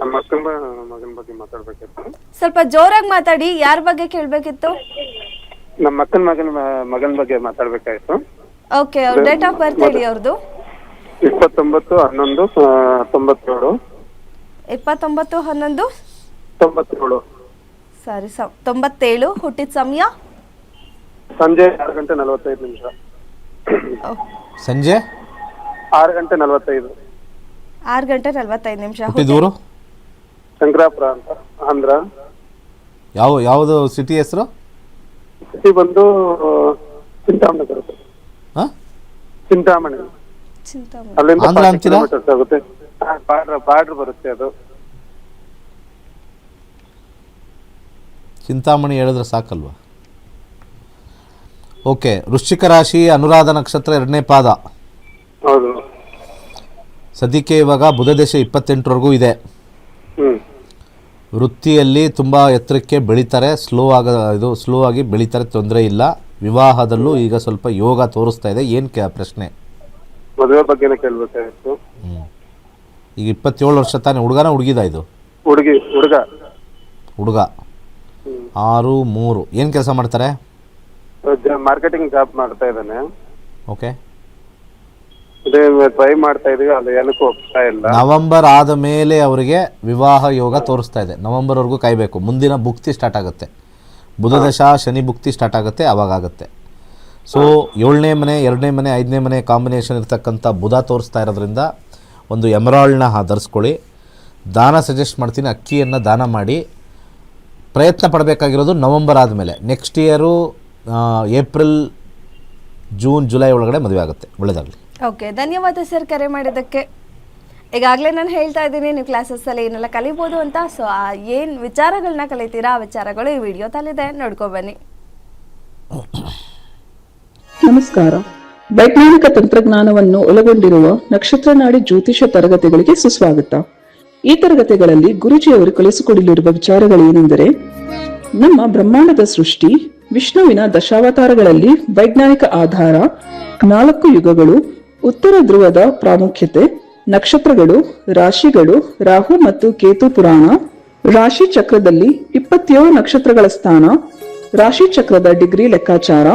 ನಮ್ಮ ಅಕ್ಕನ ಮಗನ ಬಗ್ಗೆ ಮಾತಾಡ್ಬೇಕಿತ್ತು. ಸ್ವಲ್ಪ ಜೋರಾಗಿ ಮಾತಾಡಿ ಯಾರ ಬಗ್ಗೆ ಕೇಳಬೇಕಿತ್ತು? ನಮ್ಮ ಅಕ್ಕನ ಮಗನ ಮಗನ ಬಗ್ಗೆ ಮಾತಾಡ್ಬೇಕಾಯ್ತು. ಓಕೆ ಅವ್ರ ಡೇಟ್ ಆಫ್ ಬರ್ತ್ ಹೇಳಿ ಅವ್ರದ್ದು ಇಪ್ಪತ್ತೊಂಬತ್ತು ಹನ್ನೊಂದು ತೊಂಬತ್ತೇಳು. ಇಪ್ಪತ್ತೊಂಬತ್ತು ಹನ್ನೊಂದು? ತೊಂಬತ್ತೇಳು. ಸಾರಿ ಸ ತೊಂಬತ್ತೇಳು ಹುಟ್ಟಿದ ಸಮಯ? ಸಂಜೆ ಆರು ಗಂಟೆ ನಲವತ್ತೈದು ನಿಮಿಷ. ಸಂಜೆ? ಆರು ಗಂಟೆ ನಲವತ್ತೈದು. ಆರು ಗಂಟೆ ನಲವತ್ತೈದು ನಿಮಿಷ. ಹುಟ್ಟಿದೂರು ಶಂಕರಾಪುರ ಅಂತ ಆಂಧ್ರ. ಯಾವ ಯಾವುದು ಸಿಟಿ ಹೆಸರು? ಸಿಟಿ ಬಂದು ಚಿಂತಾಮಣಿ ಬರುತ್ತೆ ಚಿಂತಾಮಣಿ. ಚಿಂತಾಮಣಿ. ಅಲ್ಲಿಂದ ಆಂಧ್ರ ಫಾರ್ಟಿ ಅಂತೀರಾ? ಕಿಲೋಮೀಟರ್ಸ್ ಆಗುತ್ತೆ. ಬಾರ್ಡರ್ ಬಾರ್ಡರ್ ಬರುತ್ತೆ ಅದು. ಚಿಂತಾಮಣಿ ಹೇಳಿದ್ರೆ ಸಾಕಲ್ವಾ? ಓಕೆ ವೃಶ್ಚಿಕ ರಾಶಿ ಅನುರಾಧ ನಕ್ಷತ್ರ ಎರಡನೇ ಪಾದ. ಹೌದು. ಸದ್ಯಕ್ಕೆ ಇವಾಗ ಬುಧ ದೇಶ ಇಪ್ಪತ್ತೆಂಟರವರೆಗೂ ಇದೆ. ಹ್ಮ್. ವೃತ್ತಿಯಲ್ಲಿ ತುಂಬ ಎತ್ತರಕ್ಕೆ ಬೆಳೀತಾರೆ ಸ್ಲೋ ಆಗ ಇದು ಸ್ಲೋ ಆಗಿ ಬೆಳೀತಾರೆ ತೊಂದರೆ ಇಲ್ಲ. ವಿವಾಹದಲ್ಲೂ ಈಗ ಸ್ವಲ್ಪ ಯೋಗ ತೋರಿಸ್ತಾ ಇದೆ. ಏನು ಕೆ ಪ್ರಶ್ನೆ? ಮದುವೆ ಬಗ್ಗೆನೇ ಕೇಳ್ಬೇಕಾಗಿತ್ತು ಈಗ ಇಪ್ಪತ್ತೇಳು ವರ್ಷ ತಾನೇ ಹುಡುಗನ ಹುಡುಗಿದ ಇದು? ಹುಡುಗಿ ಹುಡುಗ. ಹುಡುಗ. ಆರು ಮೂರು. ಏನು ಕೆಲಸ ಮಾಡ್ತಾರೆ? ಮಾರ್ಕೆಟಿಂಗ್ ಜಾಬ್ ಮಾಡ್ತಾ ಇದ್ದಾನೆ. ಓಕೆ. ಅದೇ ಟ್ರೈ ಮಾಡ್ತಾ ಇದೀವಿ ಅದು ಏನಕ್ಕೂ ಹೋಗ್ತಾ ಇಲ್ಲ. ನವೆಂಬರ್ ಆದ ಮೇಲೆ ಅವರಿಗೆ ವಿವಾಹ ಯೋಗ ತೋರಿಸ್ತಾ ಇದೆ. ನವಂಬರ್ವರೆಗೂ ಕಾಯಬೇಕು. ಮುಂದಿನ ಭುಕ್ತಿ ಸ್ಟಾರ್ಟ್ ಆಗುತ್ತೆ. ಬುಧ ದಶ ಶನಿ ಭುಕ್ತಿ ಸ್ಟಾರ್ಟ್ ಆಗುತ್ತೆ, ಅವಾಗ ಆಗುತ್ತೆ. ಸೊ ಏಳನೇ ಮನೆ, ಎರಡನೇ ಮನೆ, ಐದನೇ ಮನೆ ಕಾಂಬಿನೇಷನ್ ಇರ್ತಕ್ಕಂಥ ಬುಧ ತೋರಿಸ್ತಾ ಇರೋದ್ರಿಂದ ಒಂದು ಎಮರಾಲ್ಡ್ನ ಧರಿಸ್ಕೊಳ್ಳಿ ದಾನ ಸಜೆಸ್ಟ್ ಮಾಡ್ತೀನಿ, ಅಕ್ಕಿಯನ್ನು ದಾನ ಮಾಡಿ. ಪ್ರಯತ್ನ ಪಡಬೇಕಾಗಿರೋದು ನವಂಬರ್ ಆದಮೇಲೆ. Next year April, June, July ಒಳಗಡೆ ಮದುವೆ ಆಗುತ್ತೆ. ಒಳ್ಳೆಯದಾಗಲಿ ಓಕೆ ಧನ್ಯವಾದ ಸರ್ ಕರೆ ಮಾಡಿದ್ದಕ್ಕೆ. ಈಗಾಗಲೇ ನಾನು ಹೇಳ್ತಾ ಇದ್ದೀನಿ, ನೀವು ಕ್ಲಾಸಸ್ಸಲ್ಲಿ ಏನೆಲ್ಲ ಕಲಿಬೋದು ಅಂತ. ಸೊ ಆ ಏನು ವಿಚಾರಗಳನ್ನ ಕಲಿತೀರಾ, ಆ ವಿಚಾರಗಳು ಈ ವಿಡಿಯೋದಲ್ಲಿದೆ ನೋಡ್ಕೊ ಬನ್ನಿ. ನಮಸ್ಕಾರ. ವೈಜ್ಞಾನಿಕ ತಂತ್ರಜ್ಞಾನವನ್ನು ಒಳಗೊಂಡಿರುವ ನಕ್ಷತ್ರ ನಾಡಿ ಜ್ಯೋತಿಷ ತರಗತಿಗಳಿಗೆ ಸುಸ್ವಾಗತ. ಈ ತರಗತಿಗಳಲ್ಲಿ ಗುರುಜಿಯವರು ಕಲಿಸಿಕೊಡಲಿರುವ ವಿಚಾರಗಳೇನೆಂದರೆ, ನಮ್ಮ ಬ್ರಹ್ಮಾಂಡದ ಸೃಷ್ಟಿ, ವಿಷ್ಣುವಿನ ದಶಾವತಾರಗಳಲ್ಲಿ ವೈಜ್ಞಾನಿಕ ಆಧಾರ, ನಾಲ್ಕು ಯುಗಗಳು, ಉತ್ತರ ಧ್ರುವದ ಪ್ರಾಮುಖ್ಯತೆ ನಕ್ಷತ್ರಗಳು, ರಾಶಿಗಳು, ರಾಹು ಮತ್ತು ಕೇತು ಪುರಾಣ, ರಾಶಿ ಚಕ್ರದಲ್ಲಿ ಇಪ್ಪತ್ತೇಳು ನಕ್ಷತ್ರಗಳ ಸ್ಥಾನ, ರಾಶಿ ಚಕ್ರದ ಡಿಗ್ರಿ ಲೆಕ್ಕಾಚಾರ,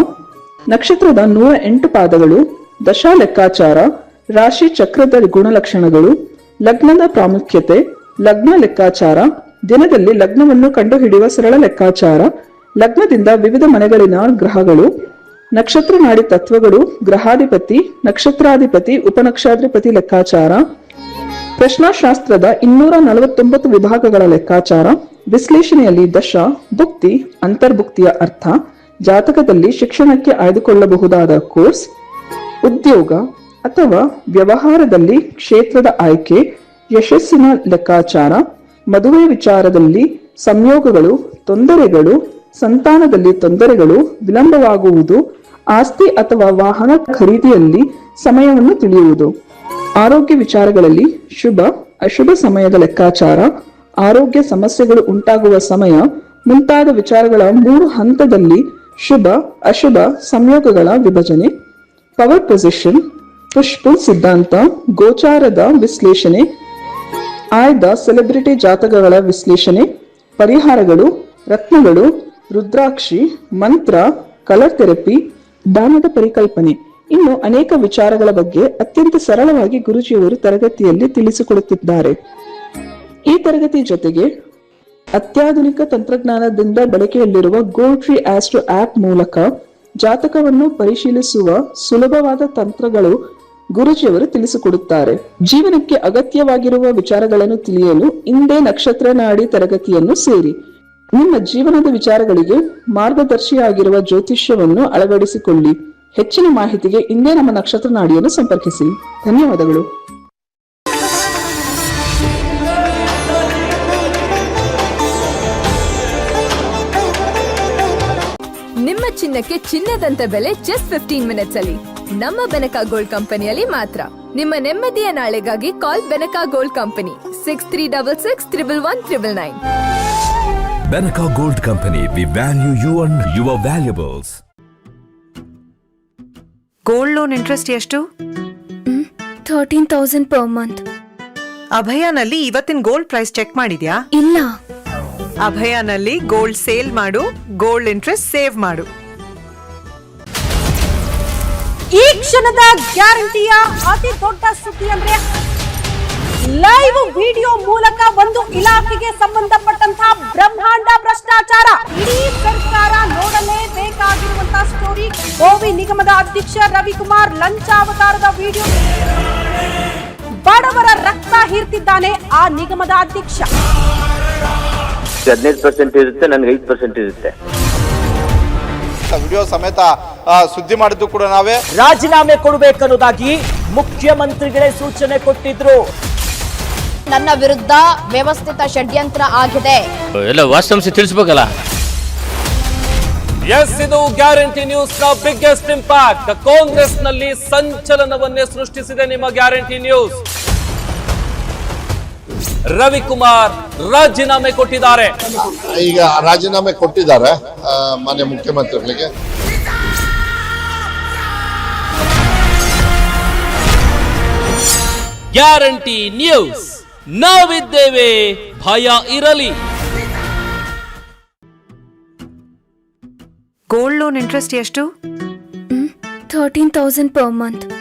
ನಕ್ಷತ್ರದ ನೂರ ಎಂಟು ಪಾದಗಳು, ದಶಾ ಲೆಕ್ಕಾಚಾರ, ರಾಶಿ ಚಕ್ರದ ಗುಣಲಕ್ಷಣಗಳು, ಲಗ್ನದ ಪ್ರಾಮುಖ್ಯತೆ, ಲಗ್ನ ಲೆಕ್ಕಾಚಾರ, ದಿನದಲ್ಲಿ ಲಗ್ನವನ್ನು ಕಂಡುಹಿಡಿಯುವ ಸರಳ ಲೆಕ್ಕಾಚಾರ, ಲಗ್ನದಿಂದ ವಿವಿಧ ಮನೆಗಳಿನ ಗ್ರಹಗಳು ನಕ್ಷತ್ರ ನಾಡಿ ತತ್ವಗಳು, ಗ್ರಹಾಧಿಪತಿ, ನಕ್ಷತ್ರಾಧಿಪತಿ, ಉಪನಕ್ಷಾಧಿಪತಿ ಲೆಕ್ಕಾಚಾರ. ಪ್ರಶ್ನಾಶಾಸ್ತ್ರದ ಇನ್ನೂರ ನಲವತ್ತೊಂಬತ್ತು ವಿಭಾಗಗಳ ಲೆಕ್ಕಾಚಾರ. ವಿಶ್ಲೇಷಣೆಯಲ್ಲಿ ದಶ, ಭುಕ್ತಿ, ಅಂತರ್ಭುಕ್ತಿಯ ಅರ್ಥ. ಜಾತಕದಲ್ಲಿ ಶಿಕ್ಷಣಕ್ಕೆ ಆಯ್ದುಕೊಳ್ಳಬಹುದಾದ ಕೋರ್ಸ್. ಉದ್ಯೋಗ ಅಥವಾ ವ್ಯವಹಾರದಲ್ಲಿ ಕ್ಷೇತ್ರದ ಆಯ್ಕೆ. ಯಶಸ್ಸಿನ ಲೆಕ್ಕಾಚಾರ. ಮದುವೆ ವಿಚಾರದಲ್ಲಿ ಸಂಯೋಗಗಳು, ತೊಂದರೆಗಳು ಸಂತಾನದಲ್ಲಿ ತೊಂದರೆಗಳು ವಿಳಂಬವಾಗುವುದು, ಆಸ್ತಿ ಅಥವಾ ವಾಹನ ಖರೀದಿಯಲ್ಲಿ ಸಮಯವನ್ನು ತಿಳಿಯುವುದು. ಆರೋಗ್ಯ ವಿಚಾರಗಳಲ್ಲಿ ಶುಭ, ಅಶುಭ ಸಮಯದ ಲೆಕ್ಕಾಚಾರ, ಆರೋಗ್ಯ ಸಮಸ್ಯೆಗಳು ಉಂಟಾಗುವ ಸಮಯ, ಮುಂತಾದ ವಿಚಾರಗಳ ಮೂರು ಹಂತದಲ್ಲಿ ಶುಭ, ಅಶುಭ ಸಂಯೋಗಗಳ ವಿಭಜನೆ. ಪವರ್ ಪೊಸಿಷನ್ ಪುಷ್ಪುಲ್ ಸಿದ್ಧಾಂತ, ಗೋಚಾರದ ವಿಶ್ಲೇಷಣೆ. ಆಯ್ದ ಸೆಲೆಬ್ರಿಟಿ ಜಾತಕಗಳ ವಿಶ್ಲೇಷಣೆ, ಪರಿಹಾರಗಳು, ರತ್ನಗಳು ರುದ್ರಾಕ್ಷಿ, ಮಂತ್ರ ಕಲರ್ ಥೆರಪಿ ದಾನದ ಪರಿಕಲ್ಪನೆ. ಇನ್ನು ಅನೇಕ ವಿಚಾರಗಳ ಬಗ್ಗೆ ಅತ್ಯಂತ ಸರಳವಾಗಿ ಗುರುಜಿಯವರು ತರಗತಿಯಲ್ಲಿ ತಿಳಿಸಿಕೊಡುತ್ತಿದ್ದಾರೆ. ಈ ತರಗತಿ ಜೊತೆಗೆ ಅತ್ಯಾಧುನಿಕ ತಂತ್ರಜ್ಞಾನದಿಂದ ಬಳಕೆಯಲ್ಲಿರುವ ಗೋಟ್ರಿ ಆಸ್ಟ್ರೋ ಆಪ್ ಮೂಲಕ ಜಾತಕವನ್ನು ಪರಿಶೀಲಿಸುವ ಸುಲಭವಾದ ತಂತ್ರಗಳು ಗುರುಜಿಯವರು ತಿಳಿಸಿಕೊಡುತ್ತಾರೆ. ಜೀವನಕ್ಕೆ ಅಗತ್ಯವಾಗಿರುವ ವಿಚಾರಗಳನ್ನು ತಿಳಿಯಲು ಇಂದೇ ನಕ್ಷತ್ರ ನಾಡಿ ತರಗತಿಯನ್ನು ಸೇರಿ. ನಿಮ್ಮ ಜೀವನದ ವಿಚಾರಗಳಿಗೆ ಮಾರ್ಗದರ್ಶಿಯಾಗಿರುವ ಜ್ಯೋತಿಷ್ಯವನ್ನು ಅಳವಡಿಸಿಕೊಳ್ಳಿ. ಹೆಚ್ಚಿನ ಮಾಹಿತಿಗೆ ಇಂದೇ ನಮ್ಮ ನಕ್ಷತ್ರ ನಾಡಿಯನ್ನು ಸಂಪರ್ಕಿಸಿ. ಧನ್ಯವಾದಗಳು. ನಿಮ್ಮ ಚಿನ್ನಕ್ಕೆ ಚಿನ್ನದಂತ ಬೆಲೆ ಜಸ್ಟ್ ಫಿಫ್ಟೀನ್ ಮಿನಿಟ್ಸ್ ಅಲ್ಲಿ. ನಮ್ಮ ಬೆನಕ ಗೋಲ್ಡ್ ಕಂಪನಿಯಲ್ಲಿ ಮಾತ್ರ. ನಿಮ್ಮ ನೆಮ್ಮದಿಯ ನಾಳೆಗಾಗಿ call Benaka gold company. Six three double six triple one triple nine Benaca Gold Company, we value you and your valuables. Gold loan interest ಎಷ್ಟು? ಥರ್ಟೀನ್ ತೌಸಂಡ್ ಪರ್ ಮಂತ್ ಅಭಯಾನಲ್ಲಿ ಇವತ್ತಿನ ಗೋಲ್ಡ್ ಪ್ರೈಸ್ ಚೆಕ್ ಮಾಡಿದ್ಯಾ? ಇಲ್ಲ. ಅಭಯಾನಲ್ಲಿ ಗೋಲ್ಡ್ ಸೇಲ್ ಮಾಡು ಗೋಲ್ಡ್ ಇಂಟ್ರೆಸ್ಟ್ ಸೇವ್ ಮಾಡು. ಈ ಕ್ಷಣದ ಗ್ಯಾರಂಟಿಯ ಅತಿ ದೊಡ್ಡ ಸುದ್ದಿ ಅಂದ್ರೆ ಲೈವ್ ವಿಡಿಯೋ ಮೂಲಕ ಒಂದು ಇಲಾಖೆಗೆ ಸಂಬಂಧಪಟ್ಟಂತಹ ಬ್ರಹ್ಮಾಂಡ ಭ್ರಷ್ಟಾಚಾರ. ಇಡೀ ಸರ್ಕಾರ ನೋಡಲೇಬೇಕಾಗಿರುವಂತಹ ಸ್ಟೋರಿ ಗೋವಿ ನಿಗಮದ ಅಧ್ಯಕ್ಷ ರವಿಕುಮಾರ್ ಲಂಚಾವತಾರದ ವಿಡಿಯೋ ಬಡವರ ರಕ್ತ ಹೀರ್ತಿದ್ದಾನೆ ಆ ನಿಗಮದ ಅಧ್ಯಕ್ಷ. ಹದಿನೈದು ಪರ್ಸೆಂಟ್ ಇರುತ್ತೆ ನನ್ಗೆ ಐದು ಪರ್ಸೆಂಟ್ ಇರುತ್ತೆ. ವಿಡಿಯೋ ಸಮೇತ ಆ, ಸುದ್ದಿ ಮಾಡಿದ್ದು ಕೂಡ ನಾವೇ. ರಾಜೀನಾಮೆ ಕೊಡಬೇಕನ್ನೋದಾಗಿ ಮುಖ್ಯಮಂತ್ರಿಗಳೇ ಸೂಚನೆ ಕೊಟ್ಟಿದ್ರು. ನನ್ನ ವಿರುದ್ಧ ವ್ಯವಸ್ಥಿತ ಷಡ್ಯಂತ್ರ ಆಗಿದೆ. ಎಲ್ಲ ವಾಸ್ತವಾಂಶ ತಿಳಿಸ್ಬೇಕಲ್ಲ? ಎಸ್ ಇದು ಗ್ಯಾರಂಟಿ ನ್ಯೂಸ್ನ ಬಿಗ್ಗೆಸ್ಟ್ ಇಂಪ್ಯಾಕ್ಟ್ ಕಾಂಗ್ರೆಸ್ನಲ್ಲಿ ಸಂಚಲನವನ್ನೇ ಸೃಷ್ಟಿಸಿದೆ ನಿಮ್ಮ ಗ್ಯಾರಂಟಿ ನ್ಯೂಸ್. ರವಿಕುಮಾರ್ ರಾಜೀನಾಮೆ ಕೊಟ್ಟಿದ್ದಾರೆ. ಈಗ ರಾಜೀನಾಮೆ ಕೊಟ್ಟಿದ್ದಾರೆ ಆ, ಮಾನ್ಯ ಮುಖ್ಯಮಂತ್ರಿಗಳಿಗೆ. Guarantee news. ನಾವಿದ್ದೇವೆ ಭಯ ಇರಲಿ. ಗೋಲ್ಡ್ ಲೋನ್ ಇಂಟ್ರೆಸ್ಟ್ ಎಷ್ಟು? ಥರ್ಟೀನ್ ತೌಸಂಡ್ ಪರ್ ಮಂತ್